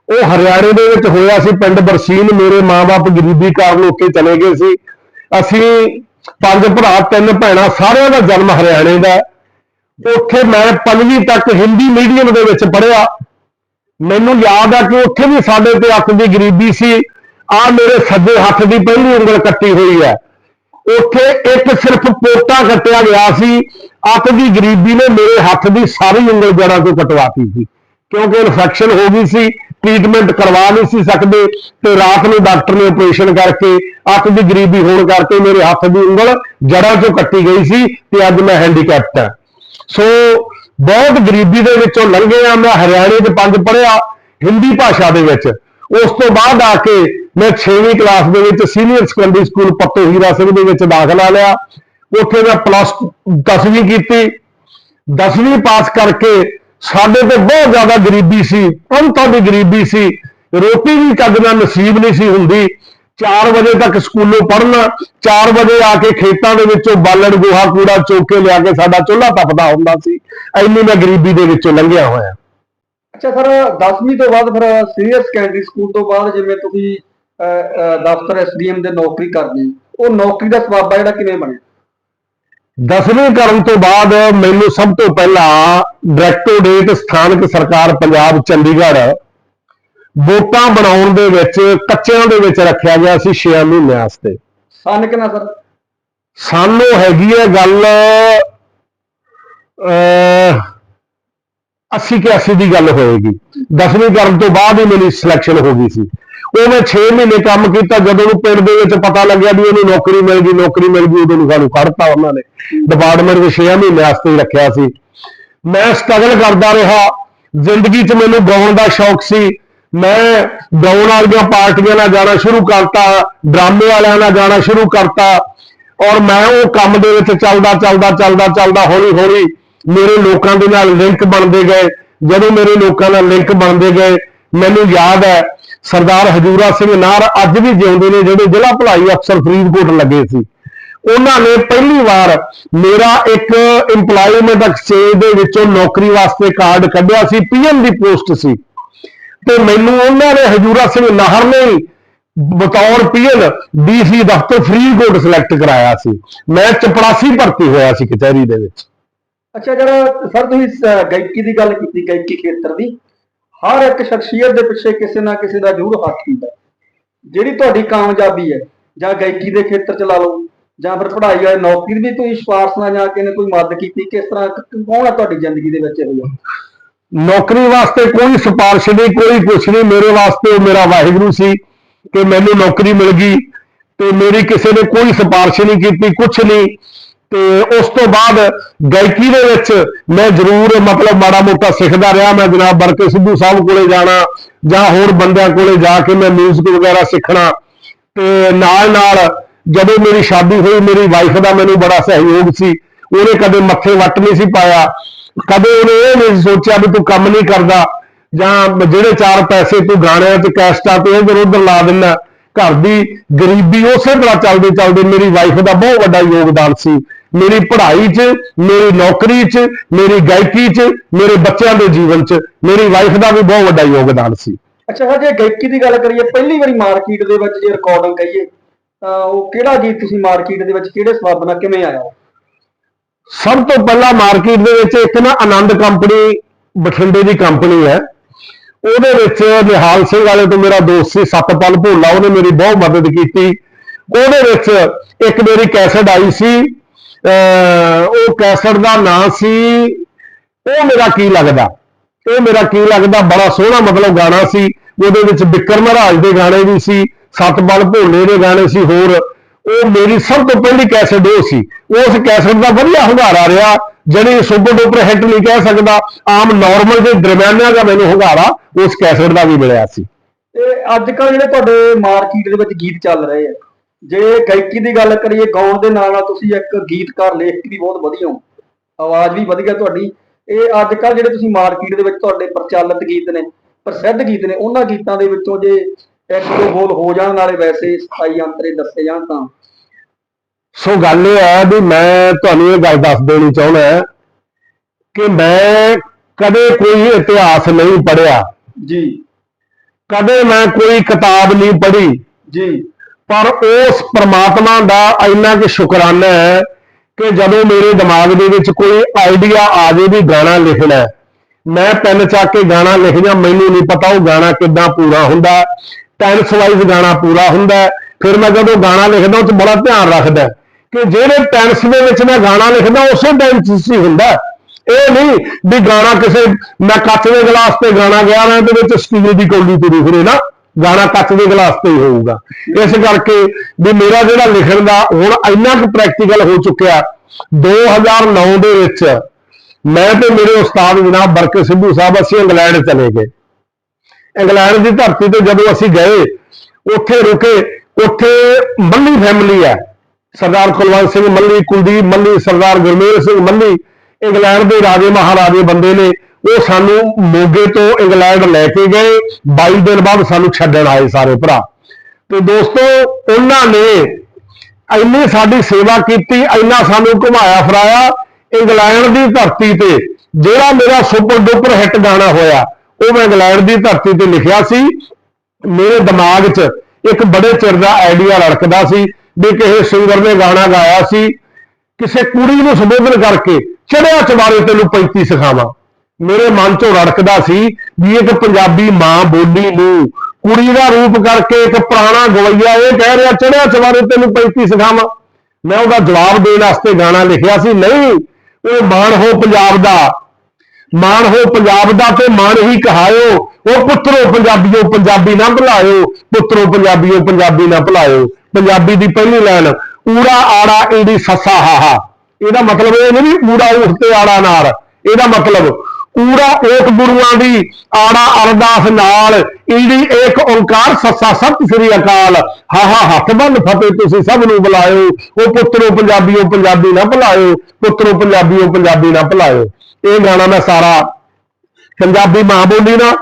ਉਹ ਹਰਿਆਣੇ ਦੇ ਵਿੱਚ ਹੋਇਆ ਸੀ, ਪਿੰਡ ਬਰਸੀਨ, ਮੇਰੇ ਮਾਪੇ ਗਰੀਬੀ ਕਾਰਨ ਉੱਥੇ ਚਲੇ ਗਏ ਸੀ। ਅਸੀਂ ਪੰਜ ਭਰਾ, ਤਿੰਨ ਭੈਣਾਂ, ਸਾਰਿਆਂ ਦਾ ਜਨਮ ਹਰਿਆਣੇ ਦਾ ਉੱਥੇ ਮੈਂ ਪੰਜਵੀਂ ਤੱਕ ਹਿੰਦੀ ਮੀਡੀਅਮ ਦੇ ਵਿੱਚ ਪੜ੍ਹਿਆ। ਮੈਨੂੰ ਯਾਦ ਆ ਕਿ ਉੱਥੇ ਵੀ ਸਾਡੇ ਤੇ ਹੱਥ ਦੀ ਗਰੀਬੀ ਸੀ। ਆ ਮੇਰੇ ਸੱਜੇ ਹੱਥ ਦੀ ਪਹਿਲੀ ਉਂਗਲ ਕੱਟੀ ਹੋਈ ਹੈ। ਉੱਥੇ ਇੱਕ ਸਿਰਫ ਪੋਟਾ ਕੱਟਿਆ ਗਿਆ ਸੀ। ਅੱਤ ਦੀ ਗਰੀਬੀ ਨੇ ਮੇਰੇ ਹੱਥ ਦੀ ਸਾਰੀ ਉਂਗਲ ਜੜਾਂ ਤੋਂ ਕਟਵਾਤੀ ਸੀ। ਕਿਉਂਕਿ ਇਨਫੈਕਸ਼ਨ ਹੋ ਗਈ ਸੀ। ਟ੍ਰੀਟਮੈਂਟ ਕਰਵਾ ਨਹੀਂ ਸੀ ਸਕਦੇ ਤੇ ਰਾਤ ਨੂੰ ਡਾਕਟਰ ਨੇ ਆਪਰੇਸ਼ਨ ਕਰਕੇ ਅੱਤ ਦੀ ਗਰੀਬੀ ਹੋਣ ਕਰਕੇ ਮੇਰੇ ਹੱਥ ਦੀ ਉਂਗਲ ਜੜਾਂ ਚੋਂ ਕੱਟੀ ਗਈ ਸੀ ਤੇ ਅੱਜ ਮੈਂ ਹੈਂਡੀਕੈਪਟ ਹਾਂ। ਸੋ ਬਹੁਤ ਗਰੀਬੀ ਦੇ ਵਿੱਚੋਂ ਲੰਘੇ ਆ ਮੈਂ ਹਰਿਆਣੇ ਦੇ ਪੰਜ ਪੜ੍ਹਿਆ ਹਿੰਦੀ ਭਾਸ਼ਾ ਦੇ ਵਿੱਚ। ਉਸ ਤੋਂ ਬਾਅਦ ਆ ਕੇ ਮੈਂ 6ਵੀਂ ਕਲਾਸ ਦੇ ਵਿੱਚ senior secondary school Patto Hira Singh ਦੇ ਵਿੱਚ ਦਾਖਲਾ ਲਿਆ। ਉੱਥੇ ਮੈਂ ਪਲੱਸ 10ਵੀਂ ਕੀਤੀ। 10ਵੀਂ ਪਾਸ ਕਰਕੇ ਸਾਡੇ ਤੇ ਬਹੁਤ ਜ਼ਿਆਦਾ ਗਰੀਬੀ ਸੀ ਅੰਤਾਂ ਦੀ ਗਰੀਬੀ ਸੀ। ਰੋਟੀ ਵੀ ਚੱਜ ਨਾਲ ਨਸੀਬ ਨਹੀਂ ਸੀ ਹੁੰਦੀ। 4 ਵਜੇ ਤੱਕ ਸਕੂਲੋਂ ਪੜ੍ਹਨਾ 4 ਵਜੇ ਆ ਕੇ ਖੇਤਾਂ ਦੇ ਵਿੱਚੋਂ ਬਾਲਣ ਗੋਹਾ ਕੂੜਾ ਚੁੱਕ ਕੇ ਲਿਆ ਕੇ ਸਾਡਾ ਚੁੱਲ੍ਹਾ ਤਪਦਾ ਹੁੰਦਾ ਸੀ। ਇੰਨੀ ਮੈਂ ਗਰੀਬੀ ਦੇ ਵਿੱਚੋਂ ਲੰਘਿਆ ਹੋਇਆ। ਅੱਛਾ ਸਰ 10ਵੀਂ ਤੋਂ ਬਾਅਦ ਫਿਰ ਸੀਨੀਅਰ ਸੈਕੰਡਰੀ ਸਕੂਲ ਤੋਂ ਬਾਅਦ ਜਿਵੇਂ ਤੁਸੀਂ ਅਹ, ਅਹ, ਦਫ਼ਤਰ ਐਸਡੀਐਮ ਦੇ ਨੌਕਰੀ ਕਰਦੇ ਉਹ ਨੌਕਰੀ ਦਾ ਸਵਾਬਾ ਜਿਹੜਾ ਕਿਵੇਂ ਬਣਿਆ? ਦਸਵੀਂ ਕਰਨ ਤੋਂ ਬਾਅਦ ਮੈਨੂੰ ਸਭ ਤੋਂ ਪਹਿਲਾਂ ਡਾਇਰੈਕਟੋਰੇਟ ਸਥਾਨਕ ਸਰਕਾਰ ਪੰਜਾਬ ਚੰਡੀਗੜ੍ਹ ਵੋਟਾਂ ਬਣਾਉਣ ਦੇ ਵਿੱਚ ਕੱਚਿਆਂ ਦੇ ਵਿੱਚ ਰੱਖਿਆ ਗਿਆ ਸੀ 6 ਮਹੀਨਿਆਂ ਵਾਸਤੇ। ਸਨ ਕਿੰਨਾ ਸਰ। ਸਾਨੂੰ ਹੈਗੀ ਹੈ ਗੱਲ ਅ 80 ਕਿ 80 ਦੀ ਗੱਲ ਹੋਏਗੀ। 10ਵੀਂ ਕਰਨ ਤੋਂ ਬਾਅਦ ਹੀ ਮੇਰੀ ਸਿਲੈਕਸ਼ਨ ਹੋ ਗਈ ਸੀ। ਉਹ ਮੈਂ 6 ਮਹੀਨੇ ਕੰਮ ਕੀਤਾ, ਜਦੋਂ ਨੂੰ ਪਿੰਡ ਦੇ ਵਿੱਚ ਪਤਾ ਲੱਗਿਆ ਵੀ ਉਹਨੂੰ ਨੌਕਰੀ ਮਿਲ ਗਈ, ਨੌਕਰੀ ਮਿਲ ਗਈ ਉਦੋਂ ਨੂੰ ਸਾਨੂੰ ਕੱਢਤਾ ਉਹਨਾਂ ਨੇ। ਡਿਪਾਰਟਮੈਂਟ ਦੇ 6 ਮਹੀਨੇ ਵਾਸਤੇ ਹੀ ਰੱਖਿਆ ਸੀ। ਮੈਂ ਸਟਰਗਲ ਕਰਦਾ ਰਿਹਾ। ਜ਼ਿੰਦਗੀ 'ਚ ਮੈਨੂੰ ਗਾਉਣ ਦਾ ਸ਼ੌਕ ਸੀ। ਮੈਂ ਗਾਉਣ ਵਾਲੀਆਂ ਪਾਰਟੀਆਂ ਨਾਲ ਜਾਣਾ ਸ਼ੁਰੂ ਕਰਤਾ, ਡਰਾਮੇ ਵਾਲਿਆਂ ਨਾਲ ਜਾਣਾ ਸ਼ੁਰੂ ਕਰਤਾ। ਔਰ ਮੈਂ ਉਹ ਕੰਮ ਦੇ ਵਿੱਚ ਚੱਲਦਾ ਚੱਲਦਾ ਚੱਲਦਾ ਚੱਲਦਾ ਹੌਲੀ ਹੌਲੀ ਮੇਰੇ ਲੋਕਾਂ ਦੇ ਨਾਲ ਲਿੰਕ ਬਣਦੇ ਗਏ। ਜਦੋਂ ਮੇਰੇ ਲੋਕਾਂ ਨਾਲ ਲਿੰਕ ਬਣਦੇ ਗਏ, ਮੈਨੂੰ ਯਾਦ ਹੈ ਸਰਦਾਰ ਹਜੂਰਾ ਸਿੰਘ ਨਾਰ ਅੱਜ ਵੀ ਜਿਉਂਦੇ ਨੇ, ਜਿਹੜੇ ਜ਼ਿਲ੍ਹਾ ਭਲਾਈ ਅਫਸਰ ਫਰੀਦਕੋਟ ਲੱਗੇ ਸੀ। ਉਹਨਾਂ ਨੇ ਪਹਿਲੀ ਵਾਰ ਮੇਰਾ ਇੱਕ EMPLOYMENT ਐਕਸਚੇਂਜ ਦੇ ਵਿੱਚੋਂ ਨੌਕਰੀ ਵਾਸਤੇ ਕਾਰਡ ਕੱਢਿਆ ਸੀ ਪੀਐਮ ਦੀ ਪੋਸਟ ਸੀ। ਤੇ ਮੈਨੂੰ ਉਹਨਾਂ ਨੇ ਹਜੂਰਾ ਸਿੰਘ ਨਾਹਰ ਨੇ ਬਤੌਰ ਪੀਐਲ ਡੀਸੀ ਦਫ਼ਤਰ ਫਰੀਦਕੋਟ ਸਿਲੈਕਟ ਕਰਾਇਆ ਸੀ। ਮੈਂ ਚਪੜਾਸੀ ਭਰਤੀ ਹੋਇਆ ਸੀ ਕਚਹਿਰੀ ਦੇ ਵਿੱਚ। ਅੱਛਾ, ਜਿਹੜਾ ਸਰ ਤੁਸੀਂ ਗਾਇਕੀ ਦੀ ਗੱਲ ਕੀਤੀ, ਗਾਇਕੀ ਖੇਤਰ ਦੀ ਹਰ ਇੱਕ ਸ਼ਖਸੀਅਤ ਦੇ ਪਿੱਛੇ ਕਿਸੇ ਨਾ ਕਿਸੇ ਦਾ ਜ਼ਰੂਰ ਹੱਥ ਹੁੰਦਾ। ਜਿਹੜੀ ਤੁਹਾਡੀ ਕਾਮਯਾਬੀ ਹੈ, ਜਾਂ ਗਾਇਕੀ ਦੇ ਖੇਤਰ ਚ ਲਾ ਲਓ, ਜਾਂ ਫਿਰ ਪੜ੍ਹਾਈ ਵਾਲੇ ਨੌਕਰੀ ਦੀ ਵੀ ਕੋਈ ਸਿਫਾਰਸ਼ ਨਾਲ ਜਾਂ ਕਿਸੇ ਨੇ ਕੋਈ ਮਦਦ ਕੀਤੀ, ਕਿਸ ਤਰ੍ਹਾਂ ਕੌਣ ਹੈ ਤੁਹਾਡੀ ਜ਼ਿੰਦਗੀ ਦੇ ਵਿੱਚ ਇਹੋ ਨੌਕਰੀ ਵਾਸਤੇ ਕੋਈ ਸਿਫਾਰਿਸ਼ ਨਹੀਂ, ਕੋਈ ਕੁਛ ਨਹੀਂ। ਮੇਰੇ ਵਾਸਤੇ ਉਹ ਮੇਰਾ ਵਾਹਿਗੁਰੂ ਸੀ ਕਿ ਮੈਨੂੰ ਨੌਕਰੀ ਮਿਲ ਗਈ ਤੇ ਮੇਰੀ ਕਿਸੇ ਨੇ ਕੋਈ ਸਿਫਾਰਿਸ਼ ਨਹੀਂ ਕੀਤੀ, ਕੁਛ ਨਹੀਂ। ਤੇ ਉਸ ਤੋਂ ਬਾਅਦ ਗਾਇਕੀ ਦੇ ਵਿੱਚ ਮੈਂ ਜ਼ਰੂਰ ਮਤਲਬ ਮਾੜਾ ਮੋਟਾ ਸਿੱਖਦਾ ਰਿਹਾ। ਮੈਂ ਜਨਾਬ ਬਰਕੇ ਸਿੱਧੂ ਸਾਹਿਬ ਕੋਲੇ ਜਾਣਾ ਜਾਂ ਹੋਰ ਬੰਦਿਆਂ ਕੋਲੇ ਜਾ ਕੇ ਮੈਂ ਮਿਊਜ਼ਿਕ ਵਗੈਰਾ ਸਿੱਖਣਾ। ਤੇ ਨਾਲ ਨਾਲ ਜਦੋਂ ਮੇਰੀ ਸ਼ਾਦੀ ਹੋਈ, ਮੇਰੀ ਵਾਈਫ ਦਾ ਮੈਨੂੰ ਬੜਾ ਸਹਿਯੋਗ ਸੀ। ਉਹਨੇ ਕਦੇ ਮੱਥੇ ਵੱਟ ਨਹੀਂ ਸੀ ਪਾਇਆ। ਕਦੇ ਉਹਨੇ ਇਹ ਨਹੀਂ ਸੋਚਿਆ ਵੀ ਤੂੰ ਕੰਮ ਨਹੀਂ ਕਰਦਾ ਜਾਂ ਜਿਹੜੇ ਚਾਰ ਪੈਸੇ ਤੂੰ ਗਾਣਿਆਂ ਤੇ ਕੈਸਟਾਂ ਤੇ ਇਧਰ ਉਧਰ ਲਾ ਦਿੰਦਾ। ਘਰ ਦੀ ਗਰੀਬੀ ਉਸੇ ਤਰ੍ਹਾਂ ਚੱਲਦੇ ਚੱਲਦੇ ਮੇਰੀ ਵਾਈਫ ਦਾ ਬਹੁਤ ਵੱਡਾ ਯੋਗਦਾਨ ਸੀ। ਮੇਰੀ ਪੜ੍ਹਾਈ 'ਚ ਮੇਰੀ ਨੌਕਰੀ 'ਚ ਮੇਰੀ ਗਾਇਕੀ 'ਚ ਮੇਰੇ ਬੱਚਿਆਂ ਦੇ ਜੀਵਨ 'ਚ ਮੇਰੀ ਵਾਈਫ ਦਾ ਵੀ ਬਹੁਤ ਵੱਡਾ ਯੋਗਦਾਨ ਸੀ। ਅੱਛਾ ਸਰ ਜੇ ਗਾਇਕੀ ਦੀ ਗੱਲ ਕਰੀਏ ਪਹਿਲੀ ਵਾਰੀ ਮਾਰਕੀਟ ਦੇ ਵਿੱਚ ਜੇ ਰਿਕਾਰਡਿੰਗ ਕਹੀਏ ਤਾਂ ਉਹ ਕਿਹੜਾ ਗੀਤ ਤੁਸੀਂ ਮਾਰਕੀਟ ਦੇ ਵਿੱਚ ਕਿਹੜੇ ਸਬੱਬ ਨਾਲ ਕਿਵੇਂ ਆਇਆ? ਸਭ ਤੋਂ ਪਹਿਲਾਂ ਮਾਰਕੀਟ ਦੇ ਵਿੱਚ ਇੱਕ ਨਾ ਆਨੰਦ ਕੰਪਨੀ ਬਠਿੰਡੇ ਦੀ ਕੰਪਨੀ ਹੈ। ਉਹਦੇ ਵਿੱਚ ਨਿਹਾਲ ਸਿੰਘ ਵਾਲੇ ਤੋਂ ਮੇਰਾ ਦੋਸਤ ਸੀ ਸਤਪਾਲ ਭੋਲਾ ਉਹਨੇ ਮੇਰੀ ਬਹੁਤ ਮਦਦ ਕੀਤੀ। ਉਹਦੇ ਵਿੱਚ ਇੱਕ ਮੇਰੀ ਕੈਸਟ ਆਈ ਸੀ ਉਹ ਕੈਸਟ ਦਾ ਨਾਂ ਸੀ, ਉਹ ਮੇਰਾ ਕੀ ਲੱਗਦਾ? ਇਹ ਮੇਰਾ ਕੀ ਲੱਗਦਾ? ਬੜਾ ਸੋਹਣਾ ਮਤਲਬ ਗਾਣਾ ਸੀ। ਉਹਦੇ ਵਿੱਚ ਬਿੱਕਰ ਮਹਾਰਾਜ ਦੇ ਗਾਣੇ ਵੀ ਸੀ, ਸਤਪਾਲ ਭੋਲੇ ਦੇ ਗਾਣੇ ਸੀ ਹੋਰ। ਉਹ ਮੇਰੀ ਸਭ ਤੋਂ ਪਹਿਲੀ ਕੈਸਟ ਉਹ ਸੀ। ਉਸ ਕੈਸਟ ਦਾ ਵਧੀਆ ਹੁੰਗਾਰਾ ਰਿਹਾ, ਜਿਹੜੀ ਸੁਪਰ ਡੁਪਰ ਹਿੱਟ ਨਹੀਂ ਕਹਿ ਸਕਦਾ। ਆਮ ਨਾਰਮਲ ਦੇ ਦਰਮਿਆਨਾ ਦਾ ਮੈਨੂੰ ਹੁੰਗਾਰਾ ਉਸ ਕੈਸਟ ਦਾ ਵੀ ਮਿਲਿਆ ਸੀ। ਤੇ ਅੱਜ ਕੱਲ ਜਿਹੜੇ ਤੁਹਾਡੇ ਮਾਰਕੀਟ ਦੇ ਵਿੱਚ ਗੀਤ ਚੱਲ ਰਹੇ ਆ ਜੇ ਗਾਇਕੀ ਦੀ ਗੱਲ ਕਰੀਏ ਗਾਉਣ ਦੇ ਨਾਲ ਨਾਲ ਤੁਸੀਂ ਇੱਕ ਗੀਤਕਾਰ ਲੇਖਕ ਵੀ ਬਹੁਤ ਵਧੀਆ ਹੋ। ਆਵਾਜ਼ ਵੀ ਵਧੀਆ ਤੁਹਾਡੀ। ਇਹ ਅੱਜ ਕੱਲ ਜਿਹੜੇ ਤੁਸੀਂ ਮਾਰਕੀਟ ਦੇ ਵਿੱਚ ਤੁਹਾਡੇ ਪ੍ਰਚਲਿਤ ਗੀਤ ਨੇ ਪ੍ਰਸਿੱਧ ਗੀਤ ਨੇ ਉਹਨਾਂ ਗੀਤਾਂ ਦੇ ਵਿੱਚੋਂ ਜੇ ਇੱਕ ਦੋ ਬੋਲ ਹੋ ਜਾਣ ਨਾਲੇ ਵੈਸੇ ਸਥਾਈ ਅੰਤਰੇ ਦੱਸੇ ਜਾਣ ਤਾਂ। ਸੋ ਗੱਲ ਇਹ ਹੈ ਵੀ ਮੈਂ ਤੁਹਾਨੂੰ ਇਹ ਗੱਲ ਦੱਸ ਦੇਣੀ ਚਾਹੁੰਦਾ ਕਿ ਮੈਂ ਕਦੇ ਕੋਈ ਇਤਿਹਾਸ ਨਹੀਂ ਪੜ੍ਹਿਆ। ਜੀ। ਕਦੇ ਮੈਂ ਕੋਈ ਕਿਤਾਬ ਨਹੀਂ ਪੜ੍ਹੀ। ਜੀ। ਪਰ ਉਸ ਪ੍ਰਮਾਤਮਾ ਦਾ ਇੰਨਾ ਕਿ ਸ਼ੁਕਰਾਨਾ ਹੈ ਕਿ ਜਦੋਂ ਮੇਰੇ ਦਿਮਾਗ ਦੇ ਵਿੱਚ ਕੋਈ ਆਈਡੀਆ ਆ ਜੇ ਵੀ ਗਾਣਾ ਲਿਖਣਾ ਹੈ, ਮੈਂ ਪੈਨ ਚੱਕ ਕੇ ਗਾਣਾ ਲਿਖ ਜਾਂ ਮੈਨੂੰ ਨਹੀਂ ਪਤਾ ਉਹ ਗਾਣਾ ਕਿੱਦਾਂ ਪੂਰਾ ਹੁੰਦਾ। ਟੈਂਸ ਵਾਈਜ਼ ਗਾਣਾ ਪੂਰਾ ਹੁੰਦਾ ਫਿਰ ਮੈਂ ਜਦੋਂ ਗਾਣਾ ਲਿਖਦਾ ਉਹ 'ਚ ਬੜਾ ਧਿਆਨ ਰੱਖਦਾ ਕਿ ਜਿਹੜੇ ਟੈਂਸ ਦੇ ਵਿੱਚ ਮੈਂ ਗਾਣਾ ਲਿਖਦਾ ਉਸੇ ਟੈਂਸ 'ਚ ਹੀ ਹੁੰਦਾ ਇਹ ਨਹੀਂ ਵੀ ਗਾਣਾ ਕਿਸੇ ਮੈਂ ਕੱਚ ਦੇ ਗਲਾਸ ਤੇ ਗਾਣਾ ਗਿਆ ਮੈਂ ਤੇ ਵਿੱਚ ਸਟੀਲ ਦੀ ਕੌਲੀ ਤੁਰੀ ਫਿਰੇ ਨਾ। ਗਾਣਾ ਕੱਚ ਦੇ ਗਲਾਸ ਤੇ ਹੀ ਹੋਊਗਾ। ਇਸ ਕਰਕੇ ਵੀ ਮੇਰਾ ਜਿਹੜਾ ਲਿਖਣ ਦਾ ਹੁਣ ਇੰਨਾ ਕੁ ਪ੍ਰੈਕਟੀਕਲ ਹੋ ਚੁੱਕਿਆ 2009 ਦੇ ਵਿੱਚ ਮੈਂ ਤੇ ਮੇਰੇ ਉਸਤਾਦ ਜਨਾਬ ਬਰਕਤ ਸਿੱਧੂ ਸਾਹਿਬ ਅਸੀਂ ਇੰਗਲੈਂਡ ਚਲੇ ਗਏ। ਇੰਗਲੈਂਡ ਦੀ ਧਰਤੀ ਤੇ ਜਦੋਂ ਅਸੀਂ ਗਏ, ਉੱਥੇ ਰੁਕੇ, ਉੱਥੇ ਮੱਲੀ ਫੈਮਿਲੀ ਹੈ। ਸਰਦਾਰ ਕੁਲਵੰਤ ਸਿੰਘ ਮੱਲੀ, ਕੁਲਦੀਪ ਮੱਲੀ, ਸਰਦਾਰ ਗੁਰਮੇਲ ਸਿੰਘ ਮੱਲੀ, ਇੰਗਲੈਂਡ ਦੇ ਰਾਜੇ ਮਹਾਰਾਜੇ ਬੰਦੇ ਨੇ ਉਹ ਸਾਨੂੰ ਮੋਗੇ ਤੋਂ ਇੰਗਲੈਂਡ ਲੈ ਕੇ ਗਏ। 22 ਦਿਨ ਬਾਅਦ ਸਾਨੂੰ ਛੱਡਣ ਆਏ ਸਾਰੇ ਭਰਾ। ਤੇ ਦੋਸਤੋ, ਉਹਨਾਂ ਨੇ ਇੰਨੀ ਸਾਡੀ ਸੇਵਾ ਕੀਤੀ, ਇੰਨਾ ਸਾਨੂੰ ਘੁਮਾਇਆ ਫਰਾਇਆ ਇੰਗਲੈਂਡ ਦੀ ਧਰਤੀ ਤੇ। ਜਿਹੜਾ ਮੇਰਾ ਸੁਪਰ ਡੁਪਰ ਹਿੱਟ ਗਾਣਾ ਹੋਇਆ, ਉਹ ਮੈਂ ਇੰਗਲੈਂਡ ਦੀ ਧਰਤੀ ਤੇ ਲਿਖਿਆ ਸੀ। ਮੇਰੇ ਦਿਮਾਗ 'ਚ ਇੱਕ ਬੜੇ ਚਿਰ ਦਾ ਆਈਡੀਆ ਲੜਕਦਾ ਸੀ ਵੀ ਕਿਸੇ ਸਿੰਗਰ ਨੇ ਗਾਣਾ ਗਾਇਆ ਸੀ। ਕਿਸੇ ਕੁੜੀ ਨੂੰ ਸੰਬੋਧਨ ਕਰਕੇ ਚੜਿਆ ਚਵਾਰੇ ਤੈਨੂੰ 35 ਸਿਖਾਵਾਂ। ਮੇਰੇ ਮਨ 'ਚੋਂ ਰੜਕਦਾ ਸੀ ਵੀ ਇੱਕ ਪੰਜਾਬੀ ਮਾਂ ਬੋਲੀ ਨੂੰ ਕੁੜੀ ਦਾ ਰੂਪ ਕਰਕੇ ਇੱਕ ਪੁਰਾਣਾ ਗਵਈਆ ਇਹ ਕਹਿ ਰਿਹਾ ਚੜਿਆ ਚਵਾਰੇ ਤੈਨੂੰ 35 ਸਿਖਾਵਾਂ। ਮੈਂ ਉਹਦਾ ਜਵਾਬ ਦੇਣ ਵਾਸਤੇ ਗਾਣਾ ਲਿਖਿਆ ਸੀ, ਨਹੀਂ, ਉਹ ਮਾਣ ਹੋ ਪੰਜਾਬ ਦਾ, ਮਾਣ ਹੋ ਪੰਜਾਬ ਦਾ ਤੇ ਮਾਣ ਹੀ ਕਹਾਇਓ। ਉਹ ਪੁੱਤਰੋ ਪੰਜਾਬੀਓ, ਪੰਜਾਬੀ ਨਾ ਭੁਲਾਇਓ, ਪੁੱਤਰੋ ਪੰਜਾਬੀਓ, ਪੰਜਾਬੀ ਨਾ ਭੁਲਾਇਓ। ਪੰਜਾਬੀ ਦੀ ਪਹਿਲੀ ਲਾਈਨ, ਊੜਾ ਆੜਾ ਈੜੀ ਸੱਸਾ ਹਾਹਾ ਇਹਦਾ ਮਤਲਬ ਇਹ ਨਹੀਂ ਵੀ ਊੜਾ ਊਠ ਤੇ ਆੜਾ ਨਾਰ, ਇਹਦਾ ਮਤਲਬ ਊੜਾ ਓਟ ਗੁਰੂਆਂ ਦੀ ਆੜਾ ਅਰਦਾਸ ਨਾਲ ਈੜੀ ਏਕ ਓੰਕਾਰ ਸੱਸਾ ਸਤਿ ਸ੍ਰੀ ਅਕਾਲ। ਹਾਹਾ ਹੱਥ ਬੰਨ ਫਤਿਹ ਤੁਸੀਂ ਸਭ ਨੂੰ ਬੁਲਾਇਓ। ਉਹ ਪੁੱਤਰੋ ਪੰਜਾਬੀਓ, ਪੰਜਾਬੀ ਨਾ ਭੁਲਾਇਓ। ਪੁੱਤਰੋ ਪੰਜਾਬੀਓ, ਪੰਜਾਬੀ ਨਾ ਭੁਲਾਇਓ। ਇਹ ਗਾਣਾ ਮੈਂ ਸਾਰਾ ਪੰਜਾਬੀ ਮਾਂ ਬੋਲੀ ਨਾਲ,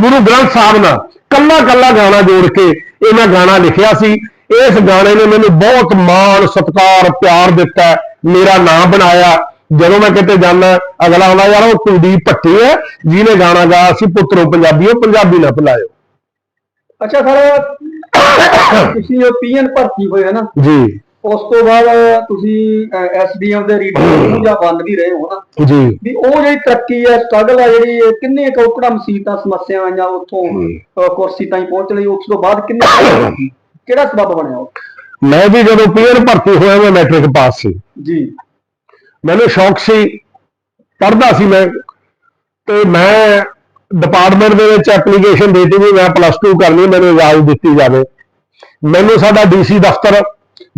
ਗੁਰੂ ਗ੍ਰੰਥ ਸਾਹਿਬ ਨਾਲ, ਕੱਲਾ ਕੱਲਾ ਗਾਣਾ ਜੋੜ ਕੇ ਇਹ ਮੈਂ ਗਾਣਾ ਲਿਖਿਆ ਸੀ। ਇਸ ਗਾਣੇ ਨੇ ਮੈਨੂੰ ਬਹੁਤ ਮਾਣ, ਸਤਿਕਾਰ, ਪਿਆਰ ਦਿੱਤਾ। ਮੇਰਾ ਨਾਮ ਬਣਾਇਆ। ਜਦੋਂ ਮੈਂ ਕਿਤੇ ਜਾਂਦਾ ਅਗਲਾ ਆਉਂਦਾ ਯਾਰ ਉਹ ਕੁਲਦੀਪ ਭੱਟੀ ਹੈ ਜਿਹਨੇ ਗਾਣਾ ਗਾਇਆ ਸੀ ਪੁੱਤਰੋ ਪੰਜਾਬੀਓ ਪੰਜਾਬੀ ਨਾ ਭੁਲਾਇਓ। ਅੱਛਾ ਸਰ ਤੁਸੀਂ ਉਹ ਪੀਐਨ ਭਰਤੀ ਹੋਏ ਹੈ ਨਾ ਜੀ। ਉਸ ਤੋਂ ਬਾਅਦ ਤੁਸੀਂ ਐਸਡੀਐਮ ਦੇ ਰੀਡਰ ਜਾਂ ਬੰਦ ਵੀ ਰਹੇ ਹੋ ਨਾ ਜੀ। ਵੀ ਉਹ ਜਿਹੜੀ ਤਰੱਕੀ ਹੈ ਸਟਰਗਲ ਹੈ ਜਿਹੜੀ ਕਿੰਨੇ ਕੌਕੜਾ ਮੁਸੀਬਤਾਂ ਸਮੱਸਿਆਵਾਂ ਆਈਆਂ ਉੱਥੋਂ ਕੁਰਸੀ ਤਾਈਂ ਪਹੁੰਚ ਲਈ ਉਸ ਤੋਂ ਬਾਅਦ ਕਿੰਨੇ ਕਿਹੜਾ ਸਬਬ ਬਣਿਆ? ਮੈਂ ਵੀ ਜਦੋਂ ਪੀਅਰ ਭਰਤੀ ਹੋਇਆ ਮੈਂ ਮੈਟ੍ਰਿਕ ਪਾਸ ਸੀ। ਜੀ। ਮੈਨੂੰ ਸ਼ੌਕ ਸੀ, ਪੜ੍ਹਦਾ ਸੀ ਮੈਂ। ਤੇ ਮੈਂ ਡਿਪਾਰਟਮੈਂਟ ਦੇ ਵਿੱਚ ਐਪਲੀਕੇਸ਼ਨ ਦੇਤੀ ਵੀ ਮੈਂ ਪਲੱਸ 2 ਕਰਨੀ, ਮੈਨੂੰ ਇਜਾਜ਼ਤ ਦਿੱਤੀ ਜਾਵੇ। ਮੈਨੂੰ ਸਾਡਾ ਡੀਸੀ ਦਫ਼ਤਰ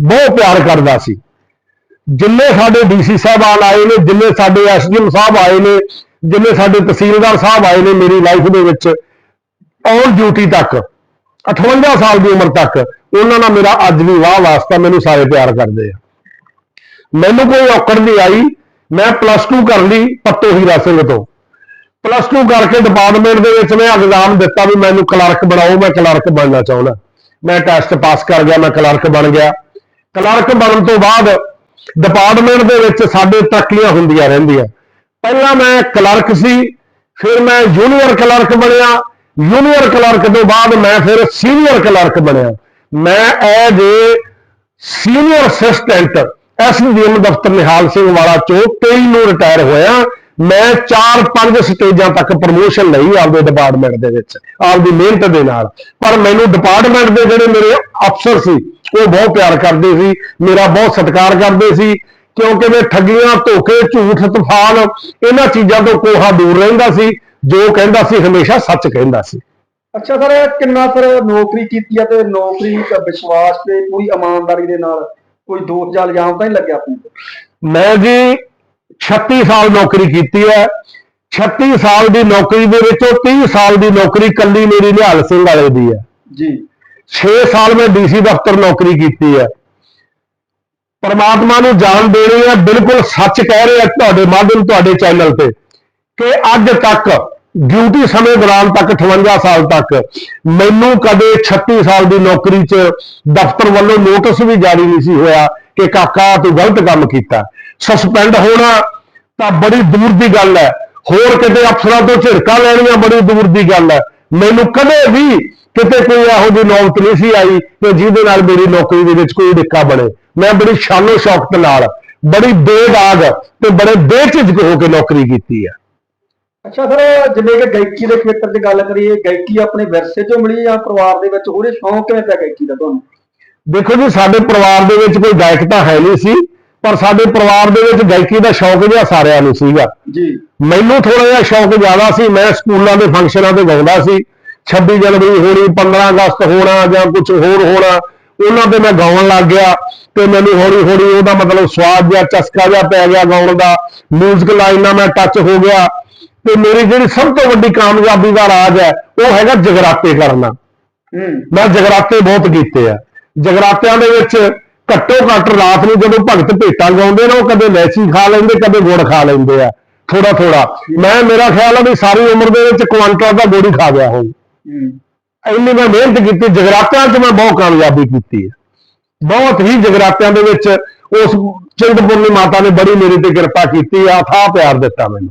ਬਹੁਤ ਪਿਆਰ ਕਰਦਾ ਸੀ। ਜਿੰਨੇ ਸਾਡੇ ਡੀਸੀ ਸਾਹਿਬਾਨ ਆਏ ਨੇ, ਜਿੰਨੇ ਸਾਡੇ ਐਸਡੀਐਮ ਸਾਹਿਬ ਆਏ ਨੇ, ਜਿੰਨੇ ਸਾਡੇ ਤਹਿਸੀਲਦਾਰ ਸਾਹਿਬ ਆਏ ਨੇ ਮੇਰੀ ਲਾਈਫ ਦੇ ਵਿੱਚ ਔਨ ਡਿਊਟੀ ਤੱਕ 58 ਸਾਲ ਦੀ ਉਮਰ ਤੱਕ, ਉਹਨਾਂ ਨਾਲ ਮੇਰਾ ਅੱਜ ਵੀ ਵਾਹ ਵਾਸਤਾ, ਮੈਨੂੰ ਸਾਰੇ ਪਿਆਰ ਕਰਦੇ ਆ। ਮੈਨੂੰ ਕੋਈ ਔਕੜ ਨਹੀਂ ਆਈ। ਮੈਂ ਪਲੱਸ 2 ਕਰ ਲਈ ਪੱਤੋ ਹੀਰਾ ਸਿੰਘ ਤੋਂ। ਪਲੱਸ 2 ਕਰਕੇ ਡਿਪਾਰਟਮੈਂਟ ਦੇ ਵਿੱਚ ਮੈਂ ਐਗਜ਼ਾਮ ਦਿੱਤਾ ਵੀ ਮੈਨੂੰ ਕਲਰਕ ਬਣਾਓ, ਮੈਂ ਕਲਰਕ ਬਣਨਾ ਚਾਹੁੰਦਾ। ਮੈਂ ਟੈਸਟ ਪਾਸ ਕਰ ਗਿਆ, ਮੈਂ ਕਲਰਕ ਬਣ ਗਿਆ। ਕਲਰਕ ਬਣਨ ਤੋਂ ਬਾਅਦ ਡਿਪਾਰਟਮੈਂਟ ਦੇ ਵਿੱਚ ਸਾਡੇ ਤਰੱਕੀਆਂ ਹੁੰਦੀਆਂ ਰਹਿੰਦੀਆਂ। ਪਹਿਲਾਂ ਮੈਂ ਕਲਰਕ ਸੀ, ਫਿਰ ਮੈਂ ਜੂਨੀਅਰ ਕਲਰਕ ਬਣਿਆ। ਜੂਨੀਅਰ ਕਲਰਕ ਤੋਂ ਬਾਅਦ ਮੈਂ ਫਿਰ ਸੀਨੀਅਰ ਕਲਰਕ ਬਣਿਆ। ਮੈਂ as a senior assistant SDM ਦਫ਼ਤਰ ਨਿਹਾਲ ਸਿੰਘ ਵਾਲਾ ਚੋਂ 23 ਨੂੰ ਰਿਟਾਇਰ ਹੋਇਆ। ਮੈਂ 4-5 ਸਟੇਜਾਂ ਤੱਕ ਪ੍ਰਮੋਸ਼ਨ ਲਈ ਆਪਦੇ ਡਿਪਾਰਟਮੈਂਟ ਦੇ ਵਿੱਚ, ਆਪਦੀ ਮਿਹਨਤ ਦੇ ਨਾਲ। ਪਰ ਮੈਨੂੰ ਡਿਪਾਰਟਮੈਂਟ ਦੇ ਜਿਹੜੇ ਮੇਰੇ ਅਫਸਰ ਸੀ, ਉਹ ਬਹੁਤ ਪਿਆਰ ਕਰਦੇ ਸੀ, ਮੇਰਾ ਬਹੁਤ ਸਤਿਕਾਰ ਕਰਦੇ ਸੀ, ਕਿਉਂਕਿ ਮੈਂ ਠੱਗੀਆਂ, ਧੋਖੇ, ਝੂਠ, ਤੂਫਾਨ, ਇਹਨਾਂ ਚੀਜ਼ਾਂ ਤੋਂ ਕੋਹਾ ਦੂਰ ਰਹਿੰਦਾ ਸੀ, ਜੋ ਕਹਿੰਦਾ ਸੀ ਹਮੇਸ਼ਾ ਸੱਚ ਕਹਿੰਦਾ ਸੀ। ਅੱਛਾ ਸਰ ਕਿੰਨਾ ਸਰ ਨੌਕਰੀ ਕੀਤੀ ਆ ਤੇ ਨੌਕਰੀ ਦਾ ਵਿਸ਼ਵਾਸ ਤੇ ਪੂਰੀ ਇਮਾਨਦਾਰੀ ਦੇ ਨਾਲ ਕੋਈ ਦੋਸ਼ ਜਾਂ ਇਲਜ਼ਾਮ ਤਾਂ ਨਹੀਂ ਲੱਗਿਆ ਆਪਣੇ ਤੇ? ਮੈਂ ਜੀ 36 ਸਾਲ ਨੌਕਰੀ ਕੀਤੀ ਹੈ। 36 ਸਾਲ ਦੀ ਨੌਕਰੀ ਦੇ ਵਿੱਚੋਂ 30 ਸਾਲ ਦੀ ਨੌਕਰੀ ਕੱਲੀ ਮੇਰੀ ਨਿਹਾਲ ਸਿੰਘ ਵਾਲੇ ਦੀ ਹੈ। ਜੀ। 6 ਸਾਲ ਮੈਂ ਡੀਸੀ ਦਫ਼ਤਰ ਨੌਕਰੀ ਕੀਤੀ ਹੈ। ਪਰਮਾਤਮਾ ਨੂੰ ਜਾਣ ਦੇਣੀ ਹੈ। ਬਿਲਕੁਲ ਸੱਚ ਕਹਿ ਰਹੇ ਤੁਹਾਡੇ ਮਾਧਿਅਮ ਤੁਹਾਡੇ ਚੈਨਲ ਤੇ ਕਿ ਅੱਜ ਤੱਕ ਡਿਊਟੀ ਸਮੇਂ ਦੌਰਾਨ ਤੱਕ 58 ਸਾਲ ਤੱਕ। ਮੈਨੂੰ ਕਦੇ 36 ਸਾਲ ਦੀ ਨੌਕਰੀ 'ਚ ਦਫ਼ਤਰ ਵੱਲੋਂ ਨੋਟਿਸ ਵੀ ਜਾਰੀ ਨਹੀਂ ਸੀ ਹੋਇਆ ਕਿ ਕਾਕਾ ਤੂੰ ਗਲਤ ਕੰਮ ਕੀਤਾ। ਸਸਪੈਂਡ ਹੋਣਾ ਤਾਂ ਬੜੀ ਦੂਰ ਦੀ ਗੱਲ ਹੈ। ਹੋਰ ਕਿਤੇ ਅਫਸਰਾਂ ਤੋਂ ਝਿੜਕਾਂ ਲੈਣੀਆਂ ਬੜੀ ਦੂਰ ਦੀ ਗੱਲ ਹੈ। ਮੈਨੂੰ ਕਦੇ ਵੀ ਕਿਤੇ ਕੋਈ ਇਹੋ ਜਿਹੀ ਨੌਬਤ ਨਹੀਂ ਸੀ ਆਈ ਕਿ ਜਿਹਦੇ ਨਾਲ ਮੇਰੀ ਨੌਕਰੀ ਦੇ ਵਿੱਚ ਕੋਈ ਡਿੱਕਾ ਬਣੇ। ਮੈਂ ਬੜੀ ਸ਼ਾਨੋ ਸ਼ੌਕਤ ਨਾਲ, ਬੜੀ ਬੇਦਾਗ ਤੇ ਬੜੇ ਬੇਝਿਜਕ ਹੋ ਕੇ ਨੌਕਰੀ ਕੀਤੀ ਹੈ। ਅੱਛਾ ਸਰ ਜਿਵੇਂ ਕਿ ਗਾਇਕੀ ਦੇ ਖੇਤਰ 'ਚ ਗੱਲ ਕਰੀਏ ਗਾਇਕੀ ਆਪਣੇ ਵਿਰਸੇ 'ਚੋਂ ਮਿਲੀ ਜਾਂ ਪਰਿਵਾਰ ਦੇ ਵਿੱਚ? ਉਹਦੇ ਸ਼ੌਂਕ ਕਿਵੇਂ ਪਿਆ ਗਾਇਕੀ ਦਾ ਤੁਹਾਨੂੰ? ਦੇਖੋ ਜੀ ਸਾਡੇ ਪਰਿਵਾਰ ਦੇ ਵਿੱਚ ਕੋਈ ਗਾਇਕ ਤਾਂ ਹੈ ਨਹੀਂ ਸੀ ਪਰ ਸਾਡੇ ਪਰਿਵਾਰ ਦੇ ਵਿੱਚ ਗਾਇਕੀ ਦਾ ਸ਼ੌਕ ਜਿਹਾ ਸਾਰਿਆਂ ਨੂੰ ਸੀਗਾ। ਜੀ। ਮੈਨੂੰ ਥੋੜਾ ਜਿਹਾ ਸ਼ੌਕ ਜ਼ਿਆਦਾ ਸੀ ਮੈਂ ਸਕੂਲਾਂ ਦੇ ਫੰਕਸ਼ਨਾਂ ਤੇ ਗਾਉਂਦਾ ਸੀ। 26 ਜਨਵਰੀ ਹੋਣੀ 15 ਅਗਸਤ ਹੋਣਾ ਜਾਂ ਕੁਝ ਹੋਰ ਹੋਣਾ ਉਹਨਾਂ ਤੇ ਮੈਂ ਗਾਉਣ ਲੱਗ ਗਿਆ ਤੇ ਮੈਨੂੰ ਹੌਲੀ ਹੌਲੀ ਉਹਦਾ ਮਤਲਬ ਸਵਾਦ ਜਿਹਾ ਚਸਕਾ ਜਿਹਾ ਪੈ ਗਿਆ ਗਾਉਣ ਦਾ। 뮤직 ਲਾਈਨ ਨਾਲ ਮੈਂ ਟੱਚ ਹੋ ਗਿਆ। ਤੇ ਮੇਰੀ ਜਿਹੜੀ ਸਭ ਤੋਂ ਵੱਡੀ ਕਾਮਯਾਬੀ ਦਾ ਰਾਜ ਹੈ ਉਹ ਹੈਗਾ ਜਗਰਾਤੇ ਕਰਨਾ। ਮੈਂ ਜਗਰਾਤੇ ਬਹੁਤ ਕੀਤੇ ਆ। ਜਗਰਾਤਿਆਂ ਦੇ ਵਿੱਚ ਘੱਟੋ ਘੱਟ ਰਾਤ ਨੂੰ ਜਦੋਂ ਭਗਤ ਭੇਟਾਂ ਗਾਉਂਦੇ ਨੇ ਉਹ ਕਦੇ ਲੈਚੀ ਖਾ ਲੈਂਦੇ ਕਦੇ ਗੁੜ ਖਾ ਲੈਂਦੇ ਆ। ਥੋੜਾ ਥੋੜਾ ਮੈਂ ਮੇਰਾ ਖਿਆਲ ਆ ਵੀ ਸਾਰੀ ਉਮਰ ਦੇ ਵਿੱਚ ਕੁਆਂਟਲ ਦਾ ਗੁੜ ਖਾ ਗਿਆ ਹੋਊ। ਇੰਨੀ ਮੈਂ ਮਿਹਨਤ ਕੀਤੀ ਜਗਰਾਤਿਆਂ 'ਚ ਮੈਂ ਬਹੁਤ ਕਾਮਯਾਬੀ ਕੀਤੀ ਹੈ ਬਹੁਤ ਹੀ ਜਗਰਾਤਿਆਂ ਦੇ ਵਿੱਚ ਉਸ ਚਿੰਤਪੁਰਨੀ ਮਾਤਾ ਨੇ ਬੜੀ ਮੇਰੇ ਤੇ ਕਿਰਪਾ ਕੀਤੀ ਆ ਥਾਂ ਪਿਆਰ ਦਿੱਤਾ ਮੈਨੂੰ।